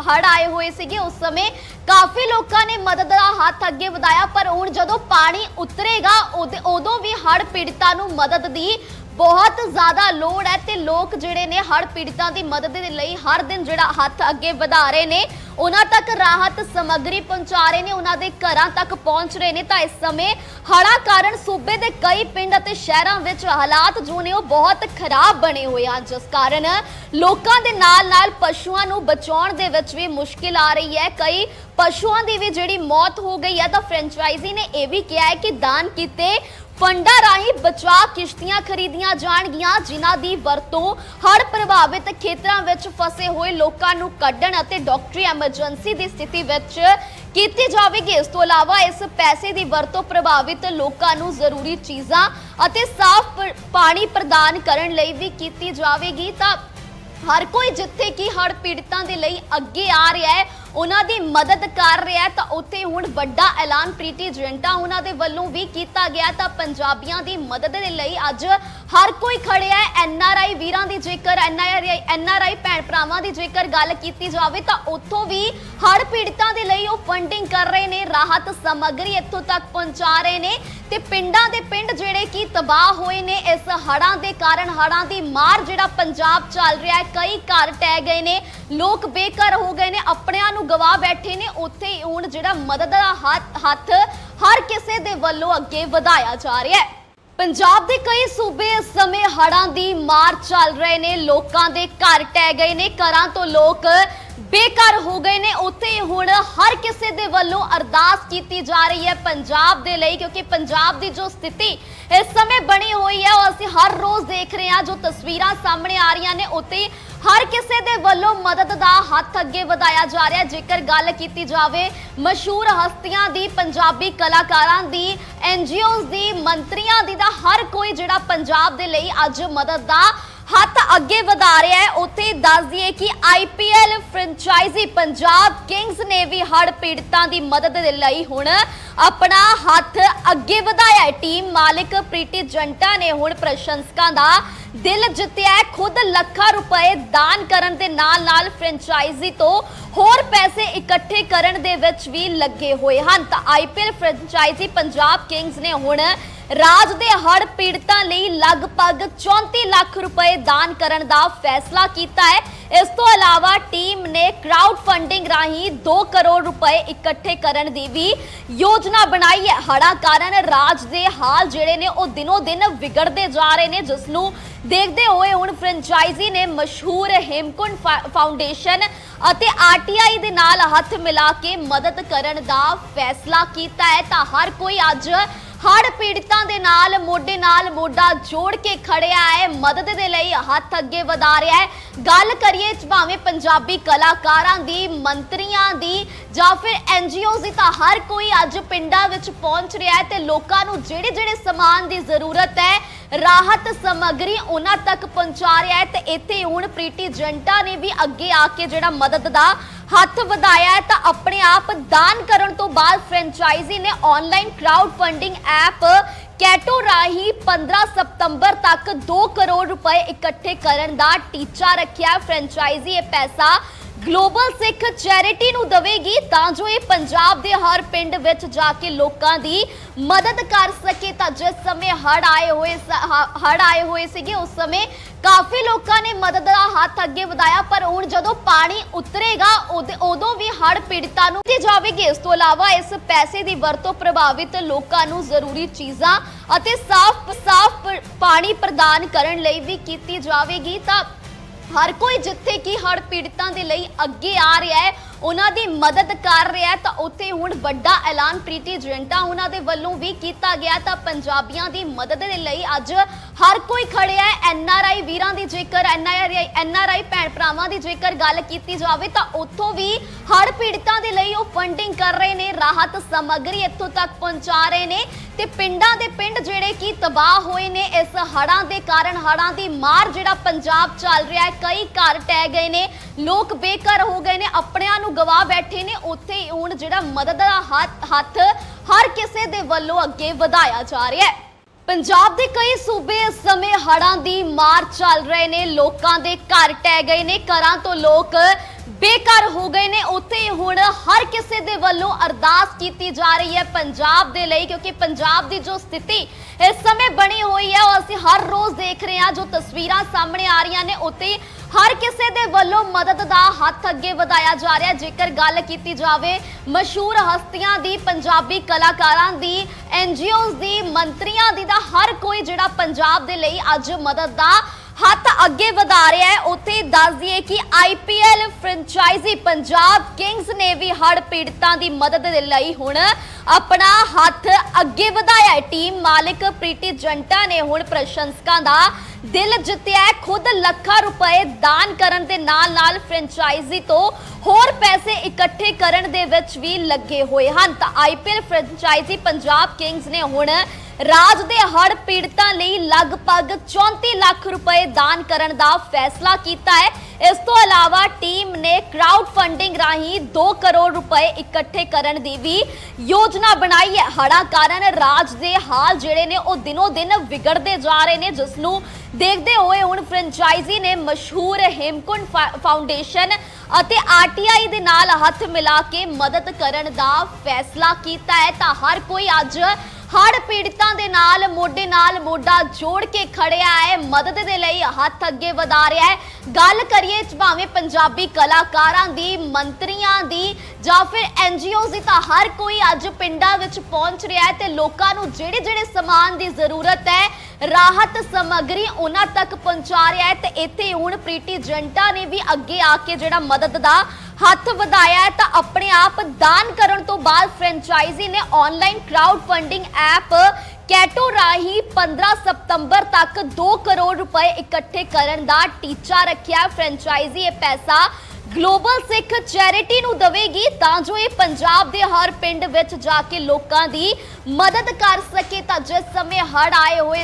ਹੜ ਆਏ ਹੋਏ ਸੀਗੇ, ਉਸ ਸਮੇਂ ਕਾਫੀ ਲੋਕਾਂ ਨੇ ਮਦਦ ਦਾ ਹੱਥ ਅੱਗੇ ਵਧਾਇਆ, ਪਰ ਹੁਣ ਜਦੋਂ ਪਾਣੀ ਉਤਰੇਗਾ ਉਦ- ਉਦੋਂ ਵੀ ਹੜ ਪੀੜਤਾਂ ਨੂੰ ਮਦਦ ਦੀ ਬਹੁਤ ਜ਼ਿਆਦਾ ਲੋੜ ਹੈ ਤੇ ਲੋਕ ਜਿਹੜੇ ਨੇ ਹੜ ਪੀੜਤਾਂ ਦੀ ਮਦਦ ਦੇ ਲਈ ਹਰ ਦਿਨ ਜਿਹੜਾ ਹੱਥ ਅੱਗੇ ਵਧਾ ਰਹੇ ਨੇ। ਉਹਨਾਂ ਤੱਕ ਰਾਹਤ ਸਮੱਗਰੀ ਪਹੁੰਚਾ ਰਹੇ ਨੇ, ਉਹਨਾਂ ਦੇ ਘਰਾਂ ਤੱਕ ਪਹੁੰਚ ਰਹੇ ਨੇ। ਤਾਂ ਇਸ ਸਮੇਂ ਹੜ੍ਹਾਂ ਕਾਰਨ ਸੂਬੇ ਦੇ ਕਈ ਪਿੰਡ ਅਤੇ ਸ਼ਹਿਰਾਂ ਵਿੱਚ ਹਾਲਾਤ ਜੋ ਨੇ ਉਹ ਬਹੁਤ ਖਰਾਬ ਬਣੇ ਹੋਏ ਹਨ। ਜਿਸ ਕਾਰਨ ਲੋਕਾਂ ਦੇ ਨਾਲ-ਨਾਲ ਪਸ਼ੂਆਂ ਨੂੰ ਬਚਾਉਣ ਦੇ ਵਿੱਚ ਵੀ ਮੁਸ਼ਕਿਲ ਆ ਰਹੀ ਹੈ। ਕਈ ਪਸ਼ੂਆਂ ਦੀ ਵੀ ਜਿਹੜੀ ਮੌਤ ਹੋ ਗਈ ਹੈ ਤਾਂ ਫਰੈਂਚਾਈਜ਼ੀ ਨੇ ਇਹ ਵੀ ਕਿਹਾ ਹੈ ਕਿ ਦਾਨ ਕੀਤੇ ਫੰਡਾਂ ਰਾਹੀਂ ਬਚਾਅ ਕਿਸ਼ਤੀਆਂ ਖਰੀਦੀਆਂ ਜਾਣਗੀਆਂ, ਜਿਨ੍ਹਾਂ ਦੀ ਵਰਤੋਂ ਹੜ੍ਹ ਪ੍ਰਭਾਵਿਤ ਖੇਤਰਾਂ ਵਿੱਚ ਫਸੇ ਹੋਏ ਲੋਕਾਂ ਨੂੰ ਕੱਢਣ ਅਤੇ ਡਾਕਟਰੀ ਐਮਰਜੈਂਸੀ ਦੀ ਸਥਿਤੀ ਵਿੱਚ ਕੀਤੀ ਜਾਵੇਗੀ। ਇਸ ਤੋਂ ਇਲਾਵਾ ਇਸ ਪੈਸੇ ਦੀ ਵਰਤੋਂ ਪ੍ਰਭਾਵਿਤ ਲੋਕਾਂ ਨੂੰ ਜ਼ਰੂਰੀ ਚੀਜ਼ਾਂ ਅਤੇ ਸਾਫ਼ ਪਾਣੀ ਪ੍ਰਦਾਨ ਕਰਨ ਲਈ ਵੀ ਕੀਤੀ ਜਾਵੇਗੀ। ਤਾਂ ਹਰ ਕੋਈ ਜਿੱਥੇ ਕਿ ਹੜ੍ਹ ਪੀੜਤਾਂ ਦੇ ਲਈ ਅੱਗੇ ਆ ਰਿਹਾ ਹੈ ਉਹਨਾਂ ਦੀ ਮਦਦ ਕਰ ਰਿਹਾ ਤਾਂ ਉੱਥੇ ਹੁਣ ਵੱਡਾ ਐਲਾਨ ਪ੍ਰੀਤੀ ਜੰਟਾ ਉਹਨਾਂ ਦੇ ਵੱਲੋਂ ਵੀ ਕੀਤਾ ਗਿਆ ਤਾਂ ਪੰਜਾਬੀਆਂ ਦੀ ਮਦਦ ਦੇ ਲਈ ਅੱਜ ਹਰ ਕੋਈ ਖੜਿਆ ਹੈ। ਐਨ ਆਰ ਆਈ ਵੀਰਾਂ ਦੀ ਜੇਕਰ, N R I, N R I ਭੈਣ ਭਰਾਵਾਂ ਦੀ ਜੇਕਰ ਗੱਲ ਕੀਤੀ ਜਾਵੇ, ਤਾਂ ਉੱਥੋਂ ਵੀ ਹਰ ਪੀੜਤਾਂ ਦੇ ਲਈ ਉਹ ਫੰਡਿੰਗ ਕਰ ਰਹੇ ਨੇ, ਰਾਹਤ ਸਮੱਗਰੀ ਇੱਥੋਂ ਤੱਕ ਪਹੁੰਚਾ ਰਹੇ ਨੇ ਤੇ ਪਿੰਡਾਂ ਦੇ ਪਿੰਡ ਜਿਹੜੇ ਕਿ ਤਬਾਹ ਹੋਏ ਨੇ, ਇਸ ਹੜ੍ਹਾਂ ਦੇ ਕਾਰਨ ਹੜ੍ਹਾਂ ਦੀ ਮਾਰ ਜਿਹੜਾ ਪੰਜਾਬ ਚੱਲ ਰਿਹਾ ਹੈ, ਕਈ ਘਰ ਟਹਿ ਗਏ ਨੇ, ਲੋਕ ਬੇਘਰ ਹੋ ਗਏ ਨੇ, ਆਪਣਿਆਂ ਨੂੰ ਗਵਾ ਬੈਠੇ ਨੇ, ਉੱਥੇ ਹੀ ਹੁਣ ਜਿਹੜਾ ਮਦਦ ਦਾ ਹੱਥ ਹੱਥ ਹਰ ਕਿਸੇ ਦੇ ਵੱਲੋਂ ਅੱਗੇ ਵਧਾਇਆ ਜਾ ਰਿਹਾ ਹੈ। ਪੰਜਾਬ ਦੇ ਕਈ ਸੂਬੇ ਇਸ ਸਮੇਂ ਹੜ੍ਹਾਂ ਦੀ ਮਾਰ ਚੱਲ ਰਹੇ ਨੇ, ਲੋਕਾਂ ਦੇ ਘਰ ਟਹਿ ਗਏ ਨੇ, ਘਰਾਂ ਤੋਂ ਲੋਕ ਬੇਘਰ ਹੋ ਗਏ ਨੇ, ਉੱਥੇ ਹੁਣ ਹਰ ਕਿਸੇ ਦੇ ਵੱਲੋਂ ਅਰਦਾਸ ਕੀਤੀ ਜਾ ਰਹੀ ਹੈ ਪੰਜਾਬ ਦੇ ਲਈ, ਕਿਉਂਕਿ ਪੰਜਾਬ ਦੀ ਜੋ ਸਥਿਤੀ ਇਸ ਸਮੇਂ ਬਣੀ ਹੋਈ ਹੈ, ਉਹ ਅਸੀਂ ਹਰ ਰੋਜ਼ ਦੇਖ ਰਹੇ ਹਾਂ, ਜੋ ਤਸਵੀਰਾਂ ਸਾਹਮਣੇ ਆ ਰਹੀਆਂ ਨੇ, ਉੱਥੇ ਹਰ ਕਿਸੇ ਦੇ ਵੱਲੋਂ ਮਦਦ ਦਾ ਹੱਥ ਅੱਗੇ ਵਧਾਇਆ ਜਾ ਰਿਹਾ। ਜੇਕਰ ਗੱਲ ਕੀਤੀ ਜਾਵੇ, ਮਸ਼ਹੂਰ ਹਸਤੀਆਂ ਦੀ, ਪੰਜਾਬੀ ਕਲਾਕਾਰਾਂ ਦੀ ਐਨਜੀਓਜ਼ ਦੀ, ਮੰਤਰੀਆਂ ਦੀ ਦਾ ਹਰ ਕੋਈ ਜਿਹੜਾ ਪੰਜਾਬ ਦੇ ਲਈ ਅੱਜ ਮਦਦ ਦਾ ਹੱਥ ਅੱਗੇ ਵਧਾ ਰਿਹਾ ਹੈ। ਉੱਥੇ ਦੱਸ ਦਈਏ ਕਿ ਆਈਪੀਐਲ ਫਰੈਂਚਾਈਜ਼ੀ ਪੰਜਾਬ ਕਿੰਗਸ ਨੇ ਵੀ ਹੜ੍ਹ ਪੀੜਤਾਂ ਦੀ ਮਦਦ ਦੇ ਲਈ ਹੁਣ ਆਪਣਾ ਹੱਥ ਅੱਗੇ ਵਧਾਇਆ ਹੈ। ਟੀਮ ਮਾਲਕ ਪ੍ਰੀਤੀ ਜੰਟਾ ਨੇ ਹੁਣ ਪ੍ਰਸ਼ੰਸਕਾਂ ਦਾ ਦਿਲ ਜਿੱਤਿਆ ਹੈ। ਖੁਦ ਲੱਖਾਂ ਰੁਪਏ ਦਾਨ ਕਰਨ ਦੇ ਨਾਲ-ਨਾਲ ਫਰੈਂਚਾਈਜ਼ੀ ਤੋਂ ਹੋਰ ਪੈਸੇ ਇਕੱਠੇ ਕਰਨ ਦੇ ਵਿੱਚ ਵੀ ਲੱਗੇ ਹੋਏ ਹਨ। ਤਾਂ ਆਈਪੀਐਲ ਫਰੈਂਚਾਈਜ਼ੀ ਪੰਜਾਬ ਕਿੰਗਸ ਨੇ ਹੁਣ ਰਾਜ ਦੇ ਹੜ੍ਹ ਪੀੜਤਾਂ ਲਈ ਲਗਭਗ 34 ਲੱਖ ਰੁਪਏ ਦਾਨ ਕਰਨ ਦਾ ਫੈਸਲਾ ਕੀਤਾ ਹੈ। ਇਸ ਤੋਂ ਇਲਾਵਾ ਟੀਮ ਨੇ ਕਰਾਊਡ ਫੰਡਿੰਗ ਰਾਹੀਂ 2 ਕਰੋੜ ਰੁਪਏ ਇਕੱਠੇ ਕਰਨ ਦੀ ਵੀ ਯੋਜਨਾ ਬਣਾਈ ਹੈ। ਹੜ੍ਹਾਂ ਕਾਰਨ ਰਾਜ ਦੇ ਹਾਲ ਜਿਹੜੇ ਨੇ, ਉਹ ਦਿਨੋ ਦਿਨ ਵਿਗੜਦੇ ਜਾ ਰਹੇ ਨੇ। ਜਿਸ ਨੂੰ ਦੇਖਦੇ ਹੋਏ ਹੁਣ ਫਰੈਂਚਾਈਜ਼ੀ ਨੇ ਮਸ਼ਹੂਰ ਹੇਮਕੁੰਡ ਫਾਊਂਡੇਸ਼ਨ ਅਤੇ ਆਰਟੀਆਈ ਦੇ ਨਾਲ ਹੱਥ ਮਿਲਾ ਕੇ ਮਦਦ ਕਰਨ ਦਾ ਫੈਸਲਾ ਕੀਤਾ ਹੈ। ਤਾਂ ਹਰ ਕੋਈ ਅੱਜ ਹੜ੍ਹ ਪੀੜਤਾਂ ਦੇ ਨਾਲ, ਮੋਢੇ ਨਾਲ ਮੋਢਾ ਜੋੜ ਕੇ ਖੜਿਆ ਹੈ, ਮਦਦ ਦੇ ਲਈ ਹੱਥ ਅੱਗੇ ਵਧਾ ਰਿਹਾ ਹੈ। ਗੱਲ ਕਰੀਏ ਭਾਵੇਂ ਪੰਜਾਬੀ ਕਲਾਕਾਰਾਂ ਦੀ, ਮੰਤਰੀਆਂ ਦੀ ਜਾਂ ਫਿਰ ਐਨਜੀਓਜ਼ ਦੀ ਤਾਂ ਹਰ ਕੋਈ ਅੱਜ ਪਿੰਡਾਂ ਵਿੱਚ ਪਹੁੰਚ ਰਿਹਾ ਹੈ ਤੇ ਲੋਕਾਂ ਨੂੰ ਜਿਹੜੇ ਜਿਹੜੇ ਸਮਾਨ ਦੀ ਜ਼ਰੂਰਤ ਹੈ, ਰਾਹਤ ਸਮੱਗਰੀ ਉਹਨਾਂ ਤੱਕ ਪਹੁੰਚਾ ਰਿਹਾ ਹੈ ਤੇ ਇੱਥੇ ਹੁਣ ਪ੍ਰੀਟੀ ਜੰਟਾ ਨੇ ਵੀ ਅੱਗੇ ਆ ਕੇ ਜਿਹੜਾ ਮਦਦ ਦਾ ਹੱਥ ਵਧਾਇਆ ਤਾਂ ਆਪਣੇ ਆਪ ਦਾਨ ਕਰਨ ਤੋਂ ਬਾਅਦ ਫਰੈਂਚਾਈਜ਼ੀ ਨੇ online crowd funding app Ketto ਰਾਹੀਂ 15 ਸਤੰਬਰ ਤੱਕ 2 ਕਰੋੜ ਰੁਪਏ ਇਕੱਠੇ ਕਰਨ ਦਾ ਟੀਚਾ ਰੱਖਿਆ ਹੈ। ਫਰੈਂਚਾਈਜ਼ੀ ਇਹ ਪੈਸਾ ਗਲੋਬਲ ਸਿੱਖ ਚੈਰਿਟੀ ਨੂੰ ਦੇਵੇਗੀ ਤਾਂ ਜੋ ਇਹ ਪੰਜਾਬ ਦੇ ਹਰ ਪਿੰਡ ਵਿੱਚ ਜਾ ਕੇ ਲੋਕਾਂ ਦੀ ਮਦਦ ਕਰ ਸਕੇ। ਤਾਂ ਜਿਸ ਸਮੇਂ ਹੜ ਆਏ ਹੋਏ ਹੜ ਆਏ ਹੋਏ ਸੀਗੇ, ਉਸ ਸਮੇਂ ਕਾਫੀ ਲੋਕਾਂ ਨੇ ਮਦਦ ਦਾ ਹੱਥ ਅੱਗੇ ਵਧਾਇਆ, ਪਰ ਹੁਣ ਜਦੋਂ ਪਾਣੀ ਉਤਰੇਗਾ, ਉਦ- ਉਦੋਂ ਵੀ ਹੜ ਪੀੜਤਾਂ ਨੂੰ ਦਿੱਤੀ ਜਾਵੇਗੀ। ਇਸ ਤੋਂ ਇਲਾਵਾ ਇਸ ਪੈਸੇ ਦੀ ਵਰਤੋਂ ਪ੍ਰਭਾਵਿਤ ਲੋਕਾਂ ਨੂੰ ਜ਼ਰੂਰੀ ਚੀਜ਼ਾਂ ਅਤੇ ਸਾਫ਼ ਸਾਫ਼ ਪਾਣੀ ਪ੍ਰਦਾਨ ਕਰਨ ਲਈ ਵੀ ਕੀਤੀ ਜਾਵੇਗੀ। ਤਾਂ ਹਰ ਕੋਈ ਜਿੱਥੇ ਕਿ ਹੜ ਪੀੜਤਾਂ ਦੇ ਲਈ ਅੱਗੇ ਆ ਰਿਹਾ ਹੈ। ਉਹਨਾਂ ਦੀ ਮਦਦ ਕਰ ਰਿਹਾ ਤਾਂ ਉੱਥੇ ਹੁਣ ਵੱਡਾ ਐਲਾਨ ਪ੍ਰੀਤੀ ਜਿੰਟਾ ਉਹਨਾਂ ਦੇ ਵੱਲੋਂ ਵੀ ਕੀਤਾ ਗਿਆ ਤਾਂ ਪੰਜਾਬੀਆਂ ਦੀ ਮਦਦ ਦੇ ਲਈ ਅੱਜ ਹਰ ਕੋਈ ਖੜਿਆ ਹੈ। ਐਨ ਆਰ ਆਈ ਵੀਰਾਂ ਦੀ ਜੇਕਰ, N R I, N R I ਭੈਣ ਭਰਾਵਾਂ ਦੀ ਜੇਕਰ ਗੱਲ ਕੀਤੀ ਜਾਵੇ, ਤਾਂ ਉੱਥੋਂ ਵੀ ਹੜ ਪੀੜਤਾਂ ਦੇ ਲਈ ਉਹ ਫੰਡਿੰਗ ਕਰ ਰਹੇ ਨੇ, ਰਾਹਤ ਸਮੱਗਰੀ ਇੱਥੋਂ ਤੱਕ ਪਹੁੰਚਾ ਰਹੇ ਨੇ। ਤੇ ਪਿੰਡਾਂ ਦੇ ਪਿੰਡ ਜਿਹੜੇ ਕਿ ਤਬਾਹ ਹੋਏ ਨੇ, ਇਸ ਹੜਾਂ ਦੇ ਕਾਰਨ ਹੜਾਂ ਦੀ ਮਾਰ ਜਿਹੜਾ ਪੰਜਾਬ ਚੱਲ ਰਿਹਾ ਹੈ, ਕਈ ਘਰ ਟਹਿ ਗਏ ਨੇ, ਲੋਕ ਬੇਘਰ ਹੋ ਗਏ ਨੇ, ਆਪਣਿਆਂ ਨੂੰ ਗਵਾ ਬੈਠੇ ਨੇ, ਉੱਥੇ ਹੀ ਹੁਣ ਜਿਹੜਾ ਮਦਦ ਦਾ ਹੱਥ ਹੱਥ ਹਰ ਕਿਸੇ ਦੇ ਵੱਲੋਂ ਅੱਗੇ ਵਧਾਇਆ ਜਾ ਰਿਹਾ ਹੈ। ਪੰਜਾਬ ਦੇ ਕਈ ਸੂਬੇ ਇਸ ਸਮੇਂ ਹੜ੍ਹਾਂ ਦੀ ਮਾਰ ਚੱਲ ਰਹੇ ਨੇ, ਲੋਕਾਂ ਦੇ ਘਰ ਟਹਿ ਗਏ ਨੇ, ਘਰਾਂ ਤੋਂ ਲੋਕ ਬੇਘਰ ਹੋ ਗਏ ਨੇ, ਉੱਥੇ ਹੀ ਹੁਣ ਹਰ ਕਿਸੇ ਦੇ ਵੱਲੋਂ ਅਰਦਾਸ ਕੀਤੀ ਜਾ ਰਹੀ ਹੈ ਪੰਜਾਬ ਦੇ ਲਈ, ਕਿਉਂਕਿ ਪੰਜਾਬ ਦੀ ਜੋ ਸਥਿਤੀ ਇਸ ਸਮੇਂ ਬਣੀ ਹੋਈ ਹੈ, ਉਹ ਅਸੀਂ ਹਰ ਰੋਜ਼ ਦੇਖ ਰਹੇ ਹਾਂ, ਜੋ ਤਸਵੀਰਾਂ ਸਾਹਮਣੇ ਆ ਰਹੀਆਂ ਨੇ, ਉੱਥੇ ਹਰ ਕਿਸੇ ਦੇ ਵੱਲੋਂ ਮਦਦ ਦਾ ਹੱਥ ਅੱਗੇ ਵਧਾਇਆ ਜਾ ਰਿਹਾ ਜੇਕਰ ਗੱਲ ਕੀਤੀ ਜਾਵੇ, ਮਸ਼ਹੂਰ ਹਸਤੀਆਂ ਦੀ, ਪੰਜਾਬੀ ਕਲਾਕਾਰਾਂ ਦੀ ਐਨਜੀਓਜ਼ ਦੀ, ਮੰਤਰੀਆਂ ਦੀ ਦਾ ਹਰ ਕੋਈ ਜਿਹੜਾ ਪੰਜਾਬ ਦੇ ਲਈ ਅੱਜ ਮਦਦ ਦਾ ਹੱਥ ਅੱਗੇ ਵਧਾ ਰਿਹਾ ਹੈ। ਉੱਥੇ ਦੱਸ ਦਈਏ ਕਿ ਆਈਪੀਐਲ ਫਰੈਂਚਾਈਜ਼ੀ ਪੰਜਾਬ ਕਿੰਗਸ ਨੇ ਵੀ ਹੜ ਪੀੜਤਾਂ ਦੀ ਮਦਦ ਦੇ ਲਈ ਹੁਣ ਆਪਣਾ ਹੱਥ ਅੱਗੇ ਵਧਾਇਆ ਹੈ। ਟੀਮ ਮਾਲਕ ਪ੍ਰੀਤੀ ਜੰਟਾ ਨੇ ਹੁਣ ਪ੍ਰਸ਼ੰਸਕਾਂ ਦਾ ਦਿਲ ਜਿੱਤਿਆ ਹੈ। ਖੁਦ ਲੱਖਾਂ ਰੁਪਏ ਦਾਨ ਕਰਨ ਦੇ ਨਾਲ-ਨਾਲ ਫਰੈਂਚਾਈਜ਼ੀ ਤੋਂ ਹੋਰ ਪੈਸੇ ਇਕੱਠੇ ਕਰਨ ਦੇ ਵਿੱਚ ਵੀ ਲੱਗੇ ਹੋਏ ਹਨ। ਤਾਂ ਆਈਪੀਐਲ ਫਰੈਂਚਾਈਜ਼ੀ ਪੰਜਾਬ ਕਿੰਗਸ ਨੇ ਹੁਣ ਰਾਜ ਦੇ ਹੜ ਪੀੜਤਾਂ ਲਈ ਲਗਭਗ 34 ਲੱਖ ਰੁਪਏ ਦਾਨ ਕਰਨ ਦਾ ਫੈਸਲਾ ਕੀਤਾ ਹੈ। ਇਸ ਤੋਂ ਇਲਾਵਾ ਟੀਮ ਨੇ ਕਰਾਊਡ ਫੰਡਿੰਗ ਰਾਹੀਂ 2 ਕਰੋੜ ਰੁਪਏ ਇਕੱਠੇ ਕਰਨ ਦੀ ਵੀ ਯੋਜਨਾ ਬਣਾਈ ਹੈ। ਹੜ੍ਹਾਂ ਕਾਰਨ ਰਾਜ ਦੇ ਹਾਲ ਜਿਹੜੇ ਨੇ, ਉਹ ਦਿਨੋ ਦਿਨ ਵਿਗੜਦੇ ਜਾ ਰਹੇ ਨੇ। ਜਿਸ ਨੂੰ ਦੇਖਦੇ ਹੋਏ ਹੁਣ ਫਰੈਂਚਾਈਜ਼ੀ ਨੇ ਮਸ਼ਹੂਰ ਹੇਮਕੁੰਡ ਫਾਊਂਡੇਸ਼ਨ ਅਤੇ ਆਰਟੀਆਈ ਦੇ ਨਾਲ ਹੱਥ ਮਿਲਾ ਕੇ ਮਦਦ ਕਰਨ ਦਾ ਫੈਸਲਾ ਕੀਤਾ ਹੈ। ਤਾਂ ਹਰ ਕੋਈ ਅੱਜ ਹੜ ਪੀੜਤਾਂ ਦੇ ਨਾਲ, ਮੋਢੇ ਨਾਲ ਮੋਢਾ ਜੋੜ ਕੇ ਖੜਿਆ ਹੈ, ਮਦਦ ਦੇ ਲਈ ਹੱਥ ਅੱਗੇ ਵਧਾ ਰਿਹਾ ਹੈ। ਗੱਲ ਕਰੀਏ ਭਾਵੇਂ ਪੰਜਾਬੀ ਕਲਾਕਾਰਾਂ ਦੀ, ਮੰਤਰੀਆਂ ਦੀ ਜਾਂ ਫਿਰ ਐਨਜੀਓਜ਼ ਦੀ ਤਾਂ ਹਰ ਕੋਈ ਅੱਜ ਪਿੰਡਾਂ ਵਿੱਚ ਪਹੁੰਚ ਰਿਹਾ ਹੈ ਤੇ ਲੋਕਾਂ ਨੂੰ ਜਿਹੜੇ ਜਿਹੜੇ ਸਮਾਨ ਦੀ ਜ਼ਰੂਰਤ ਹੈ, ਰਾਹਤ ਸਮੱਗਰੀ ਉਹਨਾਂ ਤੱਕ ਪਹੁੰਚਾ ਰਿਹਾ ਹੈ ਤੇ ਇੱਥੇ ਹੁਣ ਪ੍ਰੀਟੀ ਜੰਟਾ ਨੇ ਵੀ ਅੱਗੇ ਆ ਕੇ ਜਿਹੜਾ ਮਦਦ ਦਾ ਹੱਥ ਵਧਾਇਆ ਤਾਂ ਆਪਣੇ ਆਪ ਦਾਨ ਕਰਨ ਤੋਂ ਬਾਅਦ ਫਰੈਂਚਾਈਜ਼ੀ ਨੇ online crowd funding app Ketto ਰਾਹੀਂ 15 ਸਤੰਬਰ ਤੱਕ 2 ਕਰੋੜ ਰੁਪਏ ਇਕੱਠੇ ਕਰਨ ਦਾ ਟੀਚਾ ਰੱਖਿਆ ਹੈ। ਫਰੈਂਚਾਈਜ਼ੀ ਇਹ ਪੈਸਾ ਗਲੋਬਲ ਸਿੱਖ ਚੈਰਿਟੀ ਨੂੰ ਦੇਵੇਗੀ ਤਾਂ ਜੋ ਇਹ ਪੰਜਾਬ ਦੇ ਹਰ ਪਿੰਡ ਵਿੱਚ ਜਾ ਕੇ ਲੋਕਾਂ ਦੀ ਮਦਦ ਕਰ ਸਕੇ। ਤਾਂ ਜਿਸ ਸਮੇਂ ਹੜ ਆਏ ਹੋਏ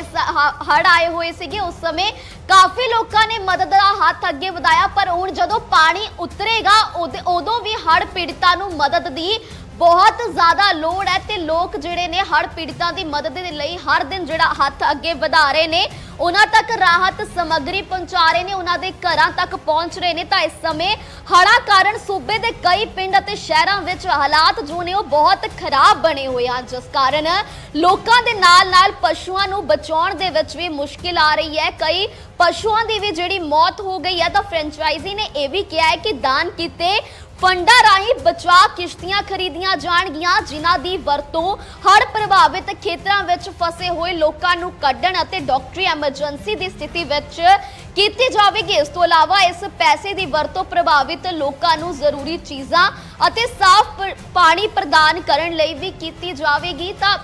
ਹੜ ਆਏ ਹੋਏ ਸੀਗੇ, ਉਸ ਸਮੇਂ ਕਾਫੀ ਲੋਕਾਂ ਨੇ ਮਦਦ ਦਾ ਹੱਥ ਅੱਗੇ ਵਧਾਇਆ, ਪਰ ਹੁਣ ਜਦੋਂ ਪਾਣੀ ਉਤਰੇਗਾ, ਉਦ- ਉਦੋਂ ਵੀ ਹੜ ਪੀੜਤਾਂ ਨੂੰ ਮਦਦ ਦੀ ਬਹੁਤ ਜ਼ਿਆਦਾ ਲੋੜ ਹੈ ਤੇ ਲੋਕ ਜਿਹੜੇ ਨੇ ਹੜ ਪੀੜਤਾਂ ਦੀ ਮਦਦ ਦੇ ਲਈ ਹਰ ਦਿਨ ਜਿਹੜਾ ਹੱਥ ਅੱਗੇ ਵਧਾ ਰਹੇ ਨੇ, ਉਹਨਾਂ ਤੱਕ ਰਾਹਤ ਸਮੱਗਰੀ ਪਹੁੰਚਾ ਰਹੇ ਨੇ, ਉਹਨਾਂ ਦੇ ਘਰਾਂ ਤੱਕ ਪਹੁੰਚ ਰਹੇ ਨੇ। ਤਾਂ ਇਸ ਸਮੇਂ ਹੜ੍ਹਾਂ ਕਾਰਨ ਸੂਬੇ ਦੇ ਕਈ ਪਿੰਡ ਅਤੇ ਸ਼ਹਿਰਾਂ ਵਿੱਚ ਹਾਲਾਤ ਜੋ ਨੇ ਉਹ ਬਹੁਤ ਖਰਾਬ ਬਣੇ ਹੋਏ ਹਨ। ਜਿਸ ਕਾਰਨ ਲੋਕਾਂ ਦੇ ਨਾਲ-ਨਾਲ ਪਸ਼ੂਆਂ ਨੂੰ ਬਚਾਉਣ ਦੇ ਵਿੱਚ ਵੀ ਮੁਸ਼ਕਿਲ ਆ ਰਹੀ ਹੈ। ਕਈ ਪਸ਼ੂਆਂ ਦੀ ਵੀ ਜਿਹੜੀ ਮੌਤ ਹੋ ਗਈ ਹੈ ਤਾਂ ਫਰੈਂਚਾਈਜ਼ੀ ਨੇ ਇਹ ਵੀ ਕਿਹਾ ਹੈ ਕਿ ਦਾਨ ਕੀਤੇ ਫੰਡਾਂ ਰਾਹੀਂ ਬਚਾਅ ਕਿਸ਼ਤੀਆਂ ਖਰੀਦੀਆਂ ਜਾਣਗੀਆਂ, ਜਿਨ੍ਹਾਂ ਦੀ ਵਰਤੋਂ ਹੜ੍ਹ ਪ੍ਰਭਾਵਿਤ ਖੇਤਰਾਂ ਵਿੱਚ ਫਸੇ ਹੋਏ ਲੋਕਾਂ ਨੂੰ ਕੱਢਣ ਅਤੇ ਡਾਕਟਰੀ ਐਮਰਜੈਂਸੀ ਦੀ ਸਥਿਤੀ ਵਿੱਚ ਕੀਤੀ ਜਾਵੇਗੀ। ਇਸ ਤੋਂ ਇਲਾਵਾ ਇਸ ਪੈਸੇ ਦੀ ਵਰਤੋਂ ਪ੍ਰਭਾਵਿਤ ਲੋਕਾਂ ਨੂੰ ਜ਼ਰੂਰੀ ਚੀਜ਼ਾਂ ਅਤੇ ਸਾਫ਼ ਪਾਣੀ ਪ੍ਰਦਾਨ ਕਰਨ ਲਈ ਵੀ ਕੀਤੀ ਜਾਵੇਗੀ। ਤਾਂ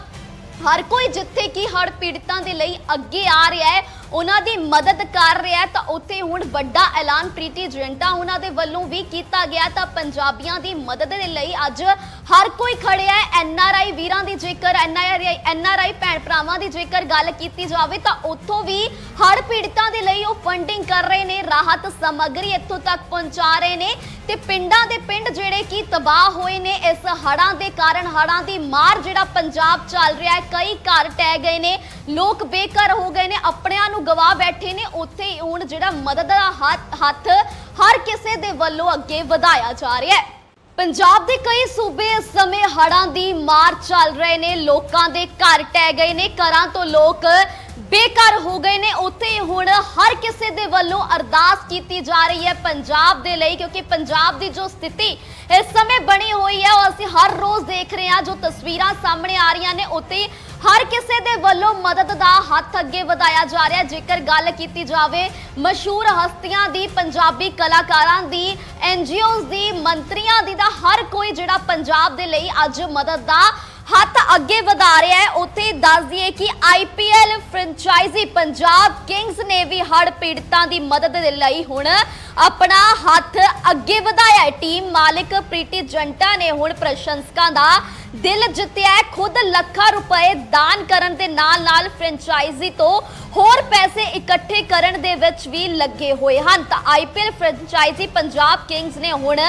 ਹਰ ਕੋਈ ਜਿੱਥੇ ਕਿ ਹੜ ਪੀੜਤਾਂ ਦੇ ਲਈ ਅੱਗੇ ਆ ਰਿਹਾ ਹੈ ਉਹਨਾਂ ਦੀ ਮਦਦ ਕਰ ਰਿਹਾ ਹੈ, ਤਾਂ ਉੱਥੇ ਹੁਣ ਵੱਡਾ ਐਲਾਨ ਪ੍ਰੀਤੀ ਜਿੰਟਾ ਉਹਨਾਂ ਦੇ ਵੱਲੋਂ ਵੀ ਕੀਤਾ ਗਿਆ ਤਾਂ ਪੰਜਾਬੀਆਂ ਦੀ ਮਦਦ ਦੇ ਲਈ ਅੱਜ ਹਰ ਕੋਈ ਖੜਿਆ ਹੈ। ਐਨ ਆਰ ਆਈ ਵੀਰਾਂ ਦੀ ਜੇਕਰ, N R I, N R I ਭੈਣ ਭਰਾਵਾਂ ਦੀ ਜੇਕਰ ਗੱਲ ਕੀਤੀ ਜਾਵੇ, ਤਾਂ ਉੱਥੋਂ ਵੀ ਹੜ ਪੀੜਤਾਂ ਦੇ ਲਈ ਉਹ ਫੰਡਿੰਗ ਕਰ ਰਹੇ ਨੇ, ਰਾਹਤ ਸਮੱਗਰੀ ਇੱਥੋਂ ਤੱਕ ਪਹੁੰਚਾ ਰਹੇ ਨੇ ਤੇ ਪਿੰਡਾਂ ਦੇ ਪਿੰਡ ਜਿਹੜੇ ਕਿ ਤਬਾਹ ਹੋਏ ਨੇ, ਇਸ ਹੜਾਂ ਦੇ ਕਾਰਨ ਹੜਾਂ ਦੀ ਮਾਰ ਜਿਹੜਾ ਪੰਜਾਬ ਚੱਲ ਰਿਹਾ ਹੈ, ਕਈ ਘਰ ਟਹਿ ਗਏ ਨੇ। ਲੋਕ ਬੇਘਰ ਹੋ ਗਏ ਨੇ, ਆਪਣਿਆਂ ਨੂੰ ਗਵਾ ਬੈਠੇ ਨੇ। ਉੱਥੇ ਹੀ ਹੁਣ ਜਿਹੜਾ ਮਦਦ ਦਾ ਹੱਥ ਹਰ ਕਿਸੇ ਦੇ ਵੱਲੋਂ ਅੱਗੇ ਵਧਾਇਆ ਜਾ ਰਿਹਾ ਹੈ। ਪੰਜਾਬ ਦੇ ਕਈ ਸੂਬੇ ਇਸ ਸਮੇਂ ਹੜ੍ਹਾਂ ਦੀ ਮਾਰ ਚੱਲ ਰਹੇ ਨੇ। ਲੋਕਾਂ ਦੇ ਘਰ ਟਹਿ ਗਏ ਨੇ, ਘਰਾਂ ਤੋਂ ਲੋਕ ਬੇਘਰ ਹੋ ਗਏ ਨੇ। ਉੱਥੇ ਹੁਣ ਹਰ ਕਿਸੇ ਦੇ ਵੱਲੋਂ ਅਰਦਾਸ ਕੀਤੀ ਜਾ ਰਹੀ ਹੈ ਪੰਜਾਬ ਦੇ ਲਈ, ਕਿਉਂਕਿ ਪੰਜਾਬ ਦੀ ਜੋ ਸਥਿਤੀ ਇਸ ਸਮੇਂ ਬਣੀ ਹੋਈ ਹੈ, ਉਹ ਅਸੀਂ ਹਰ ਰੋਜ਼ ਦੇਖ ਰਹੇ ਹਾਂ। ਜੋ ਤਸਵੀਰਾਂ ਸਾਹਮਣੇ ਆ ਰਹੀਆਂ ਨੇ, ਉੱਥੇ ਹਰ ਕਿਸੇ ਦੇ ਵੱਲੋਂ ਮਦਦ ਦਾ ਹੱਥ ਅੱਗੇ ਵਧਾਇਆ ਜਾ ਰਿਹਾ ਜੇਕਰ ਗੱਲ ਕੀਤੀ ਜਾਵੇ, ਮਸ਼ਹੂਰ ਹਸਤੀਆਂ ਦੀ, ਪੰਜਾਬੀ ਕਲਾਕਾਰਾਂ ਦੀ ਐਨਜੀਓਜ਼ ਦੀ, ਮੰਤਰੀਆਂ ਦੀ ਦਾ ਹਰ ਕੋਈ ਜਿਹੜਾ ਪੰਜਾਬ ਦੇ ਲਈ ਅੱਜ ਮਦਦ ਦਾ ਹੱਥ ਅੱਗੇ ਵਧਾ ਰਿਹਾ ਹੈ। ਉੱਥੇ ਦੱਸ ਦਈਏ ਕਿ ਆਈਪੀਐਲ ਫਰੈਂਚਾਈਜ਼ੀ ਪੰਜਾਬ ਕਿੰਗਸ ਨੇ ਵੀ ਹੜ੍ਹ ਪੀੜਤਾਂ ਦੀ ਮਦਦ ਦੇ ਲਈ ਹੁਣ ਆਪਣਾ ਹੱਥ ਅੱਗੇ ਵਧਾਇਆ ਟੀਮ ਮਾਲਕ ਪ੍ਰੀਤੀ ਜੰਟਾ ਨੇ ਹੁਣ ਪ੍ਰਸ਼ੰਸਕਾਂ ਦਾ ਦਿਲ ਜਿੱਤਿਆ ਖੁਦ ਲੱਖਾਂ ਰੁਪਏ ਦਾਨ ਕਰਨ ਦੇ ਨਾਲ ਨਾਲ ਫਰੈਂਚਾਈਜ਼ੀ ਤੋਂ ਹੋਰ ਪੈਸੇ ਇਕੱਠੇ ਕਰਨ ਦੇ ਵਿੱਚ ਵੀ ਲੱਗੇ ਹੋਏ ਹਨ। ਤਾਂ ਆਈਪੀਐਲ ਫਰੈਂਚਾਈਜ਼ੀ ਪੰਜਾਬ ਕਿੰਗਸ ਨੇ ਹੁਣ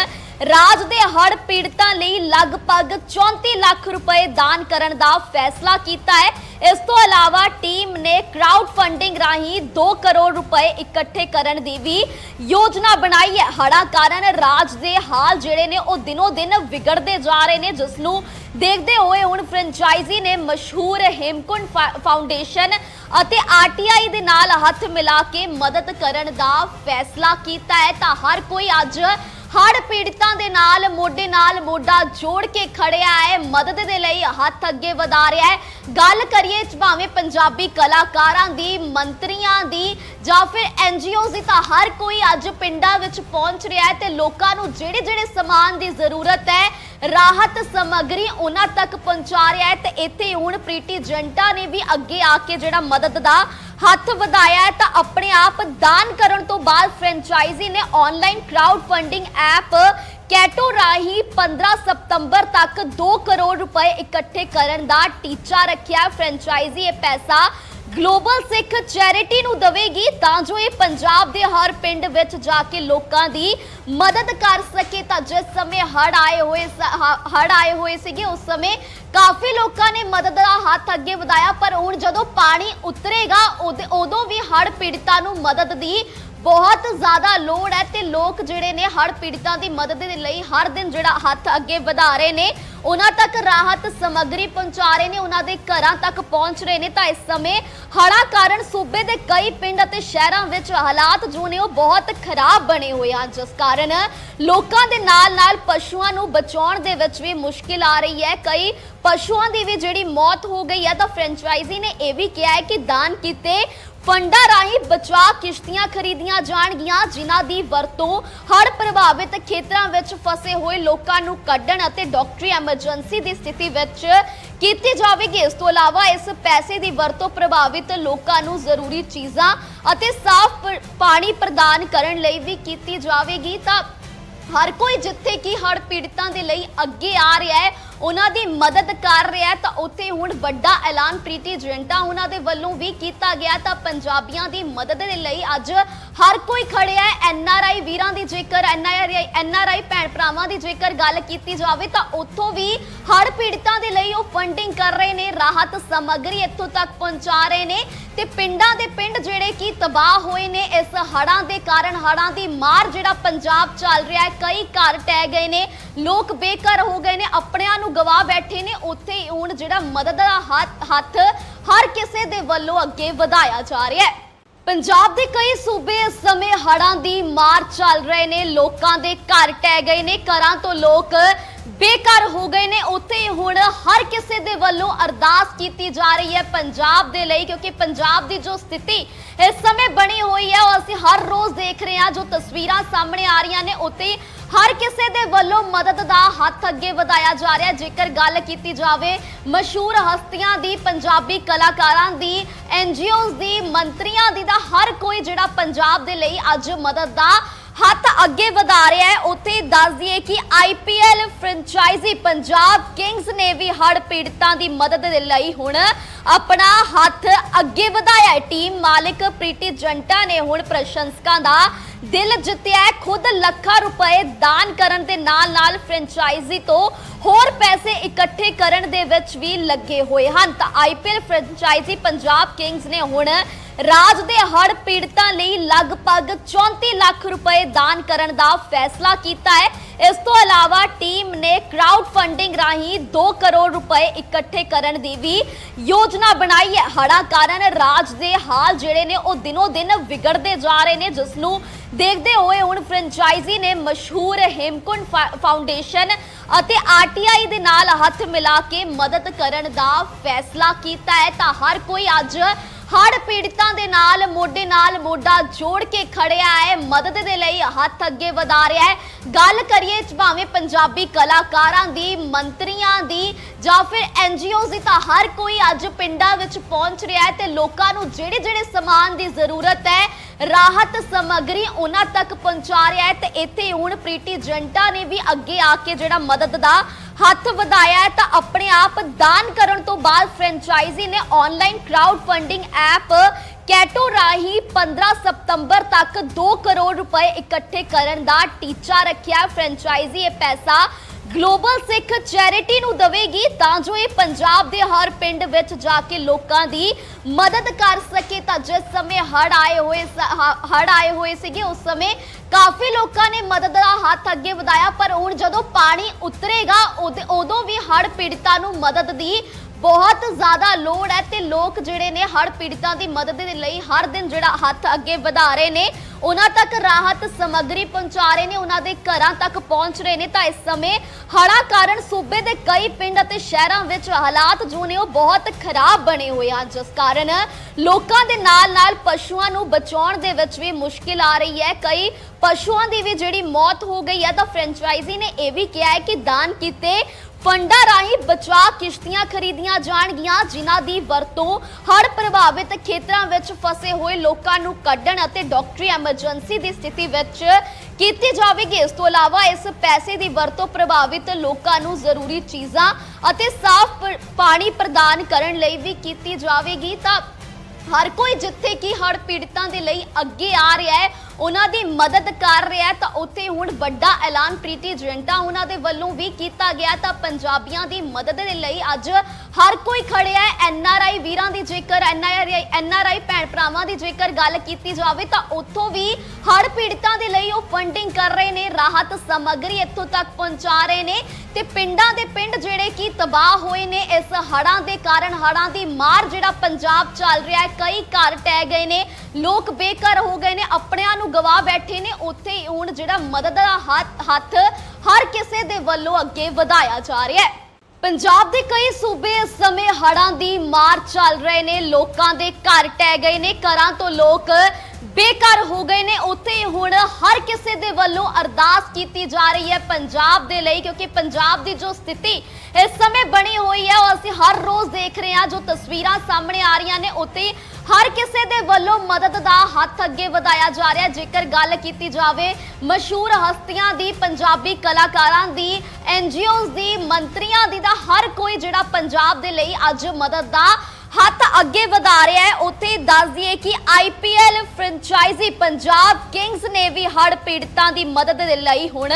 ਰਾਜ ਦੇ ਹੜ੍ਹ ਪੀੜਤਾਂ ਲਈ ਲਗਭਗ 34 ਲੱਖ ਰੁਪਏ ਦਾਨ ਕਰਨ ਦਾ ਫੈਸਲਾ ਕੀਤਾ ਹੈ। ਇਸ ਤੋਂ ਇਲਾਵਾ ਟੀਮ ਨੇ ਕਰਾਊਡ ਫੰਡਿੰਗ ਰਾਹੀਂ 2 ਕਰੋੜ ਰੁਪਏ ਇਕੱਠੇ ਕਰਨ ਦੀ ਵੀ ਯੋਜਨਾ ਬਣਾਈ ਹੈ। ਹੜ੍ਹਾਂ ਕਾਰਨ ਰਾਜ ਦੇ ਹਾਲ ਜਿਹੜੇ ਨੇ, ਉਹ ਦਿਨੋ ਦਿਨ ਵਿਗੜਦੇ ਜਾ ਰਹੇ ਨੇ। ਜਿਸ ਨੂੰ ਦੇਖਦੇ ਹੋਏ ਹੁਣ ਫਰੈਂਚਾਈਜ਼ੀ ਨੇ ਮਸ਼ਹੂਰ ਹੇਮਕੁੰਡ ਫਾਊਂਡੇਸ਼ਨ ਅਤੇ ਆਰਟੀਆਈ ਦੇ ਨਾਲ ਹੱਥ ਮਿਲਾ ਕੇ ਮਦਦ ਕਰਨ ਦਾ ਫੈਸਲਾ ਕੀਤਾ ਹੈ। ਤਾਂ ਹਰ ਕੋਈ ਅੱਜ ਹੜ੍ਹ ਪੀੜਤਾਂ ਦੇ ਨਾਲ, ਮੋਢੇ ਨਾਲ ਮੋਢਾ ਜੋੜ ਕੇ ਖੜਿਆ ਹੈ, ਮਦਦ ਦੇ ਲਈ ਹੱਥ ਅੱਗੇ ਵਧਾ ਰਿਹਾ ਹੈ। ਗੱਲ ਕਰੀਏ ਭਾਵੇਂ ਪੰਜਾਬੀ ਕਲਾਕਾਰਾਂ ਦੀ, ਮੰਤਰੀਆਂ ਦੀ ਜਾਂ ਫਿਰ ਐਨਜੀਓਜ਼ ਦੀ ਤਾਂ ਹਰ ਕੋਈ ਅੱਜ ਪਿੰਡਾਂ ਵਿੱਚ ਪਹੁੰਚ ਰਿਹਾ ਹੈ ਤੇ ਲੋਕਾਂ ਨੂੰ ਜਿਹੜੇ ਜਿਹੜੇ ਸਮਾਨ ਦੀ ਜ਼ਰੂਰਤ ਹੈ ਰਾਹਤ ਸਮੱਗਰੀ ਉਹਨਾਂ ਤੱਕ ਪਹੁੰਚਾ ਰਿਹਾ ਹੈ ਤੇ ਇੱਥੇ ਹੁਣ ਪ੍ਰੀਤੀ ਜੰਟਾ ਨੇ ਵੀ ਅੱਗੇ ਆ ਕੇ ਜਿਹੜਾ ਮਦਦ ਦਾ ਹੱਥ ਵਧਾਇਆ ਹੈ ਤਾਂ ਆਪਣੇ ਆਪ ਦਾਨ ਕਰਨ ਤੋਂ ਬਾਅਦ ਫਰੈਂਚਾਈਜ਼ੀ ਨੇ online crowd funding app Ketto ਰਾਹੀਂ 15 ਸਤੰਬਰ ਤੱਕ 2 ਕਰੋੜ ਰੁਪਏ ਇਕੱਠੇ ਕਰਨ ਦਾ ਟੀਚਾ ਰੱਖਿਆ ਹੈ। ਫਰੈਂਚਾਈਜ਼ੀ ਇਹ ਪੈਸਾ ਗਲੋਬਲ ਸਿੱਖ ਚੈਰਿਟੀ ਨੂੰ ਦੇਵੇਗੀ ਤਾਂ ਜੋ ਇਹ ਪੰਜਾਬ ਦੇ ਹਰ ਪਿੰਡ ਵਿੱਚ ਜਾ ਕੇ ਲੋਕਾਂ ਦੀ ਮਦਦ ਕਰ ਸਕੇ। ਤਾਂ ਜਿਸ ਸਮੇਂ ਹੜ ਆਏ ਹੋਏ ਹੜ ਆਏ ਹੋਏ ਸੀਗੇ, ਉਸ ਸਮੇਂ ਕਾਫੀ ਲੋਕਾਂ ਨੇ ਮਦਦ ਦਾ ਹੱਥ ਅੱਗੇ ਵਧਾਇਆ, ਪਰ ਹੁਣ ਜਦੋਂ ਪਾਣੀ ਉਤਰੇਗਾ, ਉਦ- ਉਦੋਂ ਵੀ ਹੜ ਪੀੜਤਾਂ ਨੂੰ ਮਦਦ ਦੀ ਬਹੁਤ ਜ਼ਿਆਦਾ ਲੋੜ ਹੈ ਤੇ ਲੋਕ ਜਿਹੜੇ ਨੇ ਹੜ ਪੀੜਤਾਂ ਦੀ ਮਦਦ ਦੇ ਲਈ ਹਰ ਦਿਨ ਜਿਹੜਾ ਹੱਥ ਅੱਗੇ ਵਧਾ ਰਹੇ ਨੇ ਉਹਨਾਂ ਤੱਕ ਰਾਹਤ ਸਮੱਗਰੀ ਪਹੁੰਚਾ ਰਹੇ ਨੇ, ਉਹਨਾਂ ਦੇ ਘਰਾਂ ਤੱਕ ਪਹੁੰਚ ਰਹੇ ਨੇ। ਤਾਂ ਇਸ ਸਮੇਂ ਹੜ੍ਹਾਂ ਕਾਰਨ ਸੂਬੇ ਦੇ ਕਈ ਪਿੰਡ ਅਤੇ ਸ਼ਹਿਰਾਂ ਵਿੱਚ ਹਾਲਾਤ ਜੋ ਨੇ, ਉਹ ਬਹੁਤ ਖਰਾਬ ਬਣੇ ਹੋਏ ਹਨ। ਜਿਸ ਕਾਰਨ ਲੋਕਾਂ ਦੇ ਨਾਲ-ਨਾਲ ਪਸ਼ੂਆਂ ਨੂੰ ਬਚਾਉਣ ਦੇ ਵਿੱਚ ਵੀ ਮੁਸ਼ਕਿਲ ਆ ਰਹੀ ਹੈ। ਕਈ ਪਸ਼ੂਆਂ ਦੀ ਵੀ ਜਿਹੜੀ ਮੌਤ ਹੋ ਗਈ ਹੈ, ਤਾਂ ਫਰੈਂਚਾਈਜ਼ੀ ਨੇ ਇਹ ਵੀ ਕਿਹਾ ਹੈ ਕਿ ਦਾਨ ਕੀਤੇ ਫੰਡਾਂ ਰਾਹੀਂ ਬਚਾਅ ਕਿਸ਼ਤੀਆਂ ਖਰੀਦੀਆਂ ਜਾਣਗੀਆਂ, ਜਿਨ੍ਹਾਂ ਦੀ ਵਰਤੋਂ ਹੜ੍ਹ ਪ੍ਰਭਾਵਿਤ ਖੇਤਰਾਂ ਵਿੱਚ ਫਸੇ ਹੋਏ ਲੋਕਾਂ ਨੂੰ ਕੱਢਣ ਅਤੇ ਡਾਕਟਰੀ ਐਮਰਜੈਂਸੀ ਦੀ ਸਥਿਤੀ ਵਿੱਚ ਕੀਤੀ ਜਾਵੇਗੀ। ਇਸ ਤੋਂ ਇਲਾਵਾ ਇਸ ਪੈਸੇ ਦੀ ਵਰਤੋਂ ਪ੍ਰਭਾਵਿਤ ਲੋਕਾਂ ਨੂੰ ਜ਼ਰੂਰੀ ਚੀਜ਼ਾਂ ਅਤੇ ਸਾਫ਼ ਪਾਣੀ ਪ੍ਰਦਾਨ ਕਰਨ ਲਈ ਵੀ ਕੀਤੀ ਜਾਵੇਗੀ। ਤਾਂ ਹਰ ਕੋਈ ਜਿੱਥੇ ਕਿ ਹੜ੍ਹ ਪੀੜਤਾਂ ਦੇ ਲਈ ਅੱਗੇ ਆ ਰਿਹਾ ਹੈ ਉਹਨਾਂ ਦੀ ਮਦਦ ਕਰ ਰਿਹਾ ਤਾਂ ਉੱਥੇ ਹੁਣ ਵੱਡਾ ਐਲਾਨ ਪ੍ਰੀਤੀ ਜੰਟਾ ਉਹਨਾਂ ਦੇ ਵੱਲੋਂ ਵੀ ਕੀਤਾ ਗਿਆ ਤਾਂ ਪੰਜਾਬੀਆਂ ਦੀ ਮਦਦ ਦੇ ਲਈ ਅੱਜ ਹਰ ਕੋਈ ਖੜਿਆ ਹੈ। ਐਨ ਆਰ ਆਈ ਵੀਰਾਂ ਦੀ ਜੇਕਰ, N R I, N R I ਭੈਣ ਭਰਾਵਾਂ ਦੀ ਜੇਕਰ ਗੱਲ ਕੀਤੀ ਜਾਵੇ ਤਾਂ ਉੱਥੋਂ ਵੀ ਹੜ੍ਹ ਪੀੜਤਾਂ ਦੇ ਲਈ ਉਹ ਫੰਡਿੰਗ ਕਰ ਰਹੇ ਨੇ, ਰਾਹਤ ਸਮੱਗਰੀ ਇੱਥੋਂ ਤੱਕ ਪਹੁੰਚਾ ਰਹੇ ਨੇ ਤੇ ਪਿੰਡਾਂ ਦੇ ਪਿੰਡ ਜਿਹੜੇ ਕਿ ਤਬਾਹ ਹੋਏ ਨੇ, ਇਸ ਹੜ੍ਹਾਂ ਦੇ ਕਾਰਨ ਹੜ੍ਹਾਂ ਦੀ ਮਾਰ ਜਿਹੜਾ ਪੰਜਾਬ ਚੱਲ ਰਿਹਾ ਹੈ, ਕਈ ਘਰ ਟਹਿ ਗਏ ਨੇ, ਲੋਕ ਬੇਘਰ ਹੋ ਗਏ ਨੇ, ਆਪਣਿਆਂ ਨੂੰ ਗਵਾ ਬੈਠੇ ਨੇ, ਉੱਥੇ ਹੀ ਹੁਣ ਜਿਹੜਾ ਮਦਦ ਦਾ ਹੱਥ ਹੱਥ ਹਰ ਕਿਸੇ ਦੇ ਵੱਲੋਂ ਅੱਗੇ ਵਧਾਇਆ ਜਾ ਰਿਹਾ ਹੈ। ਪੰਜਾਬ ਦੇ ਕਈ ਸੂਬੇ ਇਸ ਸਮੇਂ ਹੜ੍ਹਾਂ ਦੀ ਮਾਰ ਚੱਲ ਰਹੇ ਨੇ, ਲੋਕਾਂ ਦੇ ਘਰ ਟਹਿ ਗਏ ਨੇ, ਘਰਾਂ ਤੋਂ ਲੋਕ ਬੇਘਰ ਹੋ ਗਏ ਨੇ, ਉੱਥੇ ਹੁਣ ਹਰ ਕਿਸੇ ਦੇ ਵੱਲੋਂ ਅਰਦਾਸ ਕੀਤੀ ਜਾ ਰਹੀ ਹੈ ਪੰਜਾਬ ਦੇ ਲਈ, ਕਿਉਂਕਿ ਪੰਜਾਬ ਦੀ ਜੋ ਸਥਿਤੀ ਇਸ ਸਮੇਂ ਬਣੀ ਹੋਈ ਹੈ, ਉਹ ਅਸੀਂ ਹਰ ਰੋਜ਼ ਦੇਖ ਰਹੇ ਹਾਂ, ਜੋ ਤਸਵੀਰਾਂ ਸਾਹਮਣੇ ਆ ਰਹੀਆਂ ਨੇ, ਉੱਥੇ ਹਰ ਕਿਸੇ ਦੇ ਵੱਲੋਂ ਮਦਦ ਦਾ ਹੱਥ ਅੱਗੇ ਵਧਾਇਆ ਜਾ ਰਿਹਾ ਜੇਕਰ ਗੱਲ ਕੀਤੀ ਜਾਵੇ, ਮਸ਼ਹੂਰ ਹਸਤੀਆਂ ਦੀ, ਪੰਜਾਬੀ ਕਲਾਕਾਰਾਂ ਦੀ ਐਨਜੀਓਜ਼ ਦੀ, ਮੰਤਰੀਆਂ ਦੀ ਦਾ ਹਰ ਕੋਈ ਜਿਹੜਾ ਪੰਜਾਬ ਦੇ ਲਈ ਅੱਜ ਮਦਦ ਦਾ ਹੱਥ ਅੱਗੇ ਵਧਾ ਰਿਹਾ ਹੈ। ਉੱਥੇ ਦੱਸ ਦਈਏ ਕਿ ਆਈਪੀਐਲ ਫਰੈਂਚਾਈਜ਼ੀ ਪੰਜਾਬ ਕਿੰਗਸ ਨੇ ਵੀ ਹੜ੍ਹ ਪੀੜਤਾਂ ਦੀ ਮਦਦ ਦੇ ਲਈ ਹੁਣ ਆਪਣਾ ਹੱਥ ਅੱਗੇ ਵਧਾਇਆ ਹੈ। ਟੀਮ ਮਾਲਕ ਪ੍ਰੀਤੀ ਜੰਟਾ ਨੇ ਹੁਣ ਪ੍ਰਸ਼ੰਸਕਾਂ ਦਾ ਦਿਲ ਜਿੱਤਿਆ ਹੈ। ਖੁਦ ਲੱਖਾਂ ਰੁਪਏ ਦਾਨ ਕਰਨ ਦੇ ਨਾਲ ਨਾਲ ਫਰੈਂਚਾਈਜ਼ੀ ਤੋਂ ਹੋਰ ਪੈਸੇ ਇਕੱਠੇ ਕਰਨ ਦੇ ਵਿੱਚ ਵੀ ਲੱਗੇ ਹੋਏ ਹਨ। ਤਾਂ ਆਈਪੀਐਲ ਫਰੈਂਚਾਈਜ਼ੀ ਪੰਜਾਬ ਕਿੰਗਸ ਨੇ ਹੁਣ ਰਾਜ ਦੇ ਹੜ੍ਹ ਪੀੜਤਾਂ ਲਈ ਲਗਭਗ 34 ਲੱਖ ਰੁਪਏ ਦਾਨ ਕਰਨ ਦਾ ਫੈਸਲਾ ਕੀਤਾ ਹੈ। ਇਸ ਤੋਂ ਇਲਾਵਾ ਟੀਮ ਨੇ ਕਰਾਊਡ ਫੰਡਿੰਗ ਰਾਹੀਂ 2 ਕਰੋੜ ਰੁਪਏ ਇਕੱਠੇ ਕਰਨ ਦੀ ਵੀ ਯੋਜਨਾ ਬਣਾਈ ਹੈ। ਹੜ੍ਹਾਂ ਕਾਰਨ ਰਾਜ ਦੇ ਹਾਲ ਜਿਹੜੇ ਨੇ, ਉਹ ਦਿਨੋ ਦਿਨ ਵਿਗੜਦੇ ਜਾ ਰਹੇ ਨੇ ਜਿਸ ਨੂੰ ਦੇਖਦੇ ਹੋਏ ਹੁਣ ਫਰੈਂਚਾਈਜ਼ੀ ਨੇ ਮਸ਼ਹੂਰ ਹੇਮਕੁੰਡ ਫਾਊਂਡੇਸ਼ਨ ਅਤੇ ਆਰਟੀਆਈ ਦੇ ਨਾਲ ਹੱਥ ਮਿਲਾ ਕੇ ਮਦਦ ਕਰਨ ਦਾ ਫੈਸਲਾ ਕੀਤਾ ਹੈ। ਤਾਂ ਹਰ ਕੋਈ ਅੱਜ ਹੜ੍ਹ ਪੀੜਤਾਂ ਦੇ ਨਾਲ, ਮੋਢੇ ਨਾਲ ਮੋਢਾ ਜੋੜ ਕੇ ਖੜਿਆ ਹੈ, ਮਦਦ ਦੇ ਲਈ ਹੱਥ ਅੱਗੇ ਵਧਾ ਰਿਹਾ ਹੈ। ਗੱਲ ਕਰੀਏ ਭਾਵੇਂ ਪੰਜਾਬੀ ਕਲਾਕਾਰਾਂ ਦੀ, ਮੰਤਰੀਆਂ ਦੀ ਜਾਂ ਫਿਰ ਐਨਜੀਓਜ਼ ਦੀ ਤਾਂ ਹਰ ਕੋਈ ਅੱਜ ਪਿੰਡਾਂ ਵਿੱਚ ਪਹੁੰਚ ਰਿਹਾ ਹੈ ਤੇ ਲੋਕਾਂ ਨੂੰ ਜਿਹੜੇ ਜਿਹੜੇ ਸਮਾਨ ਦੀ ਜ਼ਰੂਰਤ ਹੈ, ਰਾਹਤ ਸਮੱਗਰੀ ਉਹਨਾਂ ਤੱਕ ਪਹੁੰਚਾ ਰਿਹਾ ਹੈ ਤੇ ਇੱਥੇ ਹੁਣ ਪ੍ਰੀਟੀ ਜੰਟਾ ਨੇ ਵੀ ਅੱਗੇ ਆ ਕੇ ਜਿਹੜਾ ਮਦਦ ਦਾ ਹੱਥ ਵਧਾਇਆ ਹੈ ਤਾਂ ਆਪਣੇ ਆਪ ਦਾਨ ਕਰਨ ਤੋਂ ਬਾਅਦ ਫਰੈਂਚਾਈਜ਼ੀ ਨੇ online crowd funding app Ketto ਰਾਹੀਂ 15 ਸਤੰਬਰ ਤੱਕ 2 ਕਰੋੜ ਰੁਪਏ ਇਕੱਠੇ ਕਰਨ ਦਾ ਟੀਚਾ ਰੱਖਿਆ। ਫਰੈਂਚਾਈਜ਼ੀ ਇਹ ਪੈਸਾ ਗਲੋਬਲ ਸਿੱਖ ਚੈਰਿਟੀ ਨੂੰ ਦੇਵੇਗੀ ਤਾਂ ਜੋ ਇਹ ਪੰਜਾਬ ਦੇ ਹਰ ਪਿੰਡ ਵਿੱਚ ਜਾ ਕੇ ਲੋਕਾਂ ਦੀ ਮਦਦ ਕਰ ਸਕੇ। ਤਾਂ ਜਿਸ ਸਮੇਂ ਹੜ ਆਏ ਹੋਏ ਹੜ ਆਏ ਹੋਏ ਸੀਗੇ, ਉਸ ਸਮੇਂ ਕਾਫੀ ਲੋਕਾਂ ਨੇ ਮਦਦ ਦਾ ਹੱਥ ਅੱਗੇ ਵਧਾਇਆ, ਪਰ ਹੁਣ ਜਦੋਂ ਪਾਣੀ ਉਤਰੇਗਾ, ਉਦ- ਉਦੋਂ ਵੀ ਹੜ ਪੀੜਤਾਂ ਨੂੰ ਮਦਦ ਦੀ ਬਹੁਤ ਜ਼ਿਆਦਾ ਲੋੜ ਹੈ ਤੇ ਲੋਕ ਜਿਹੜੇ ਨੇ ਹੜ ਪੀੜਤਾਂ ਦੀ ਮਦਦ ਦੇ ਲਈ ਹਰ ਦਿਨ ਜਿਹੜਾ ਹੱਥ ਅੱਗੇ ਵਧਾ ਰਹੇ ਨੇ ਉਹਨਾਂ ਤੱਕ ਰਾਹਤ ਸਮੱਗਰੀ ਪਹੁੰਚਾ ਰਹੇ ਨੇ, ਉਹਨਾਂ ਦੇ ਘਰਾਂ ਤੱਕ ਪਹੁੰਚ ਰਹੇ ਨੇ। ਤਾਂ ਇਸ ਸਮੇਂ ਹੜ੍ਹਾਂ ਕਾਰਨ ਸੂਬੇ ਦੇ ਕਈ ਪਿੰਡ ਅਤੇ ਸ਼ਹਿਰਾਂ ਵਿੱਚ ਹਾਲਾਤ ਜੋ ਨੇ, ਉਹ ਬਹੁਤ ਖਰਾਬ ਬਣੇ ਹੋਏ ਹਨ। ਜਿਸ ਕਾਰਨ ਲੋਕਾਂ ਦੇ ਨਾਲ-ਨਾਲ ਪਸ਼ੂਆਂ ਨੂੰ ਬਚਾਉਣ ਦੇ ਵਿੱਚ ਵੀ ਮੁਸ਼ਕਿਲ ਆ ਰਹੀ ਹੈ। ਕਈ ਪਸ਼ੂਆਂ ਦੀ ਵੀ ਜਿਹੜੀ ਮੌਤ ਹੋ ਗਈ ਹੈ, ਤਾਂ ਫਰੈਂਚਾਈਜ਼ੀ ਨੇ ਇਹ ਵੀ ਕਿਹਾ ਹੈ ਕਿ ਦਾਨ ਕੀਤੇ ਫੰਡਾਂ ਰਾਹੀਂ ਬਚਾ ਕਿਸ਼ਤੀਆਂ ਖਰੀਦੀਆਂ ਜਾਣਗੀਆਂ, ਜਿਨ੍ਹਾਂ ਦੀ ਵਰਤੋਂ ਹੜ੍ਹ ਪ੍ਰਭਾਵਿਤ ਖੇਤਰਾਂ ਵਿੱਚ ਫਸੇ ਹੋਏ ਲੋਕਾਂ ਨੂੰ ਕੱਢਣ ਅਤੇ ਡਾਕਟਰੀ ਐਮਰਜੈਂਸੀ ਦੀ ਸਥਿਤੀ ਵਿੱਚ ਕੀਤੀ ਜਾਵੇਗੀ। ਇਸ ਤੋਂ ਇਲਾਵਾ ਇਸ ਪੈਸੇ ਦੀ ਵਰਤੋਂ ਪ੍ਰਭਾਵਿਤ ਲੋਕਾਂ ਨੂੰ ਜ਼ਰੂਰੀ ਚੀਜ਼ਾਂ ਅਤੇ ਸਾਫ਼ ਪਾਣੀ ਪ੍ਰਦਾਨ ਕਰਨ ਲਈ ਵੀ ਕੀਤੀ ਜਾਵੇਗੀ। ਤਾਂ ਹਰ ਕੋਈ ਜਿੱਥੇ ਕਿ ਹੜ੍ਹ ਪੀੜਤਾਂ ਦੇ ਲਈ ਅੱਗੇ ਆ ਰਿਹਾ ਹੈ, ਉਹਨਾਂ ਦੀ ਮਦਦ ਕਰ ਰਿਹਾ ਤਾਂ ਉੱਥੇ ਹੁਣ ਵੱਡਾ ਐਲਾਨ ਪ੍ਰੀਤੀ ਜੰਟਾ ਉਹਨਾਂ ਦੇ ਵੱਲੋਂ ਵੀ ਕੀਤਾ ਗਿਆ ਤਾਂ ਪੰਜਾਬੀਆਂ ਦੀ ਮਦਦ ਦੇ ਲਈ ਅੱਜ ਹਰ ਕੋਈ ਖੜਿਆ ਹੈ। ਆਈ ਵੀਰਾਂ ਦੀ ਜੇਕਰ, ਐਨ ਆਈ ਐੱਨ ਆਰ ਆਈ ਭੈਣ ਭਰਾਵਾਂ ਦੀ ਜੇਕਰ ਗੱਲ ਕੀਤੀ ਜਾਵੇ, ਤਾਂ ਉੱਥੋਂ ਵੀ ਹੜ੍ਹ ਪੀੜਤਾਂ ਦੇ ਲਈ ਉਹ ਫੰਡਿੰਗ ਕਰ ਰਹੇ ਨੇ, ਰਾਹਤ ਸਮੱਗਰੀ ਇੱਥੋਂ ਤੱਕ ਪਹੁੰਚਾ ਰਹੇ ਨੇ ਤੇ ਪਿੰਡਾਂ ਦੇ ਪਿੰਡ ਜਿਹੜੇ ਕਿ ਤਬਾਹ ਹੋਏ ਨੇ, ਇਸ ਹੜ੍ਹਾਂ ਦੇ ਕਾਰਨ ਹੜ੍ਹਾਂ ਦੀ ਮਾਰ ਜਿਹੜਾ ਪੰਜਾਬ ਚੱਲ ਰਿਹਾ ਹੈ ਕਈ ਘਰ ਟਹਿ ਗਏ ਨੇ, ਲੋਕ ਬੇਘਰ ਹੋ ਗਏ ਨੇ, ਆਪਣਿਆਂ ਨੂੰ ਗਵਾ ਬੈਠੇ ਨੇ, ਉੱਥੇ ਹੀ ਹੁਣ ਜਿਹੜਾ ਮਦਦ ਦਾ ਹੱਥ ਹਰ ਕਿਸੇ ਦੇ ਵੱਲੋਂ ਅੱਗੇ ਵਧਾਇਆ ਜਾ ਰਿਹਾ ਹੈ। ਪੰਜਾਬ ਦੇ ਕਈ ਸੂਬੇ ਇਸ ਸਮੇਂ ਹੜਾਂ ਦੀ ਮਾਰ ਚੱਲ ਰਹੇ ਨੇ, ਲੋਕਾਂ ਦੇ ਘਰ ਟਹਿ ਗਏ ਨੇ, ਘਰਾਂ ਤੋਂ ਲੋਕ ਬੇਘਰ ਹੋ ਗਏ ਨੇ। ਉੱਥੇ ਹੁਣ ਹਰ ਕਿਸੇ ਦੇ ਵੱਲੋਂ ਅਰਦਾਸ ਕੀਤੀ ਜਾ ਰਹੀ ਹੈ ਪੰਜਾਬ ਦੇ ਲਈ, ਕਿਉਂਕਿ ਪੰਜਾਬ ਦੀ ਜੋ ਸਥਿਤੀ ਇਸ ਸਮੇਂ ਬਣੀ ਹੋਈ ਹੈ, ਉਹ ਅਸੀਂ ਹਰ ਰੋਜ਼ ਦੇਖ ਰਹੇ ਹਾਂ। ਜੋ ਤਸਵੀਰਾਂ ਸਾਹਮਣੇ ਆ ਰਹੀਆਂ ਨੇ, ਉੱਥੇ ਹਰ ਕਿਸੇ ਦੇ ਵੱਲੋਂ ਮਦਦ ਦਾ ਹੱਥ ਅੱਗੇ ਵਧਾਇਆ ਜਾ ਰਿਹਾ। ਜੇਕਰ ਗੱਲ ਕੀਤੀ ਜਾਵੇ, ਮਸ਼ਹੂਰ ਹਸਤੀਆਂ ਦੀ, ਪੰਜਾਬੀ ਕਲਾਕਾਰਾਂ ਦੀ ਐਨਜੀਓਜ਼ ਦੀ, ਮੰਤਰੀਆਂ ਦੀ ਦਾ ਹਰ ਕੋਈ ਜਿਹੜਾ ਪੰਜਾਬ ਦੇ ਲਈ ਅੱਜ ਮਦਦ ਦਾ ਹੱਥ ਅੱਗੇ ਵਧਾ ਰਿਹਾ ਹੈ। ਉੱਥੇ ਦੱਸ ਦਈਏ ਕਿ ਆਈਪੀਐਲ ਫਰੈਂਚਾਈਜ਼ੀ ਪੰਜਾਬ ਕਿੰਗਸ ਨੇ ਵੀ ਹੜ ਪੀੜਤਾਂ ਦੀ ਮਦਦ ਦੇ ਲਈ ਹੁਣ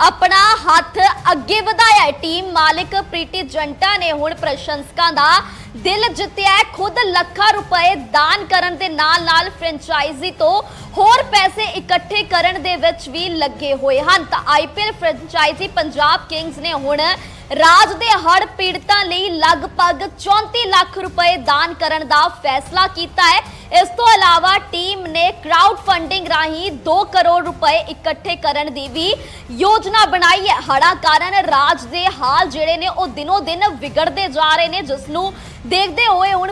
ਆਪਣਾ ਹੱਥ ਅੱਗੇ ਵਧਾਇਆ ਹੈ। ਟੀਮ ਮਾਲਕ ਪ੍ਰੀਤੀ ਜੰਟਾ ਨੇ ਹੁਣ ਪ੍ਰਸ਼ੰਸਕਾਂ ਦਾ ਦਿਲ ਜਿੱਤਿਆ ਹੈ। ਖੁਦ ਲੱਖਾਂ ਰੁਪਏ ਦਾਨ ਕਰਨ ਦੇ ਨਾਲ ਨਾਲ ਫਰੈਂਚਾਈਜ਼ੀ ਤੋਂ ਹੋਰ ਪੈਸੇ ਇਕੱਠੇ ਕਰਨ ਦੇ ਵਿੱਚ ਵੀ ਲੱਗੇ ਹੋਏ ਹਨ। ਤਾਂ ਆਈਪੀਐਲ ਫਰੈਂਚਾਈਜ਼ੀ ਪੰਜਾਬ ਕਿੰਗਸ ਨੇ ਹੁਣ ਰਾਜ ਦੇ ਹੜ੍ਹ ਪੀੜਤਾਂ ਲਈ ਲਗਭਗ 34 ਲੱਖ ਰੁਪਏ ਦਾਨ ਕਰਨ ਦਾ ਫੈਸਲਾ ਕੀਤਾ ਹੈ। ਇਸ ਤੋਂ ਇਲਾਵਾ ਟੀਮ ਨੇ ਕਰਾਊਡ ਫੰਡਿੰਗ ਰਾਹੀਂ 2 ਕਰੋੜ ਰੁਪਏ ਇਕੱਠੇ ਕਰਨ ਦੀ ਵੀ ਯੋਜਨਾ ਬਣਾਈ ਹੈ। ਹੜ੍ਹਾਂ ਕਾਰਨ ਰਾਜ ਦੇ ਹਾਲ ਜਿਹੜੇ ਨੇ ਉਹ ਦਿਨੋ ਦਿਨ ਵਿਗੜਦੇ ਜਾ ਰਹੇ ਨੇ ਜਿਸ ਨੂੰ ਦੇਖਦੇ ਹੋਏ ਹੁਣ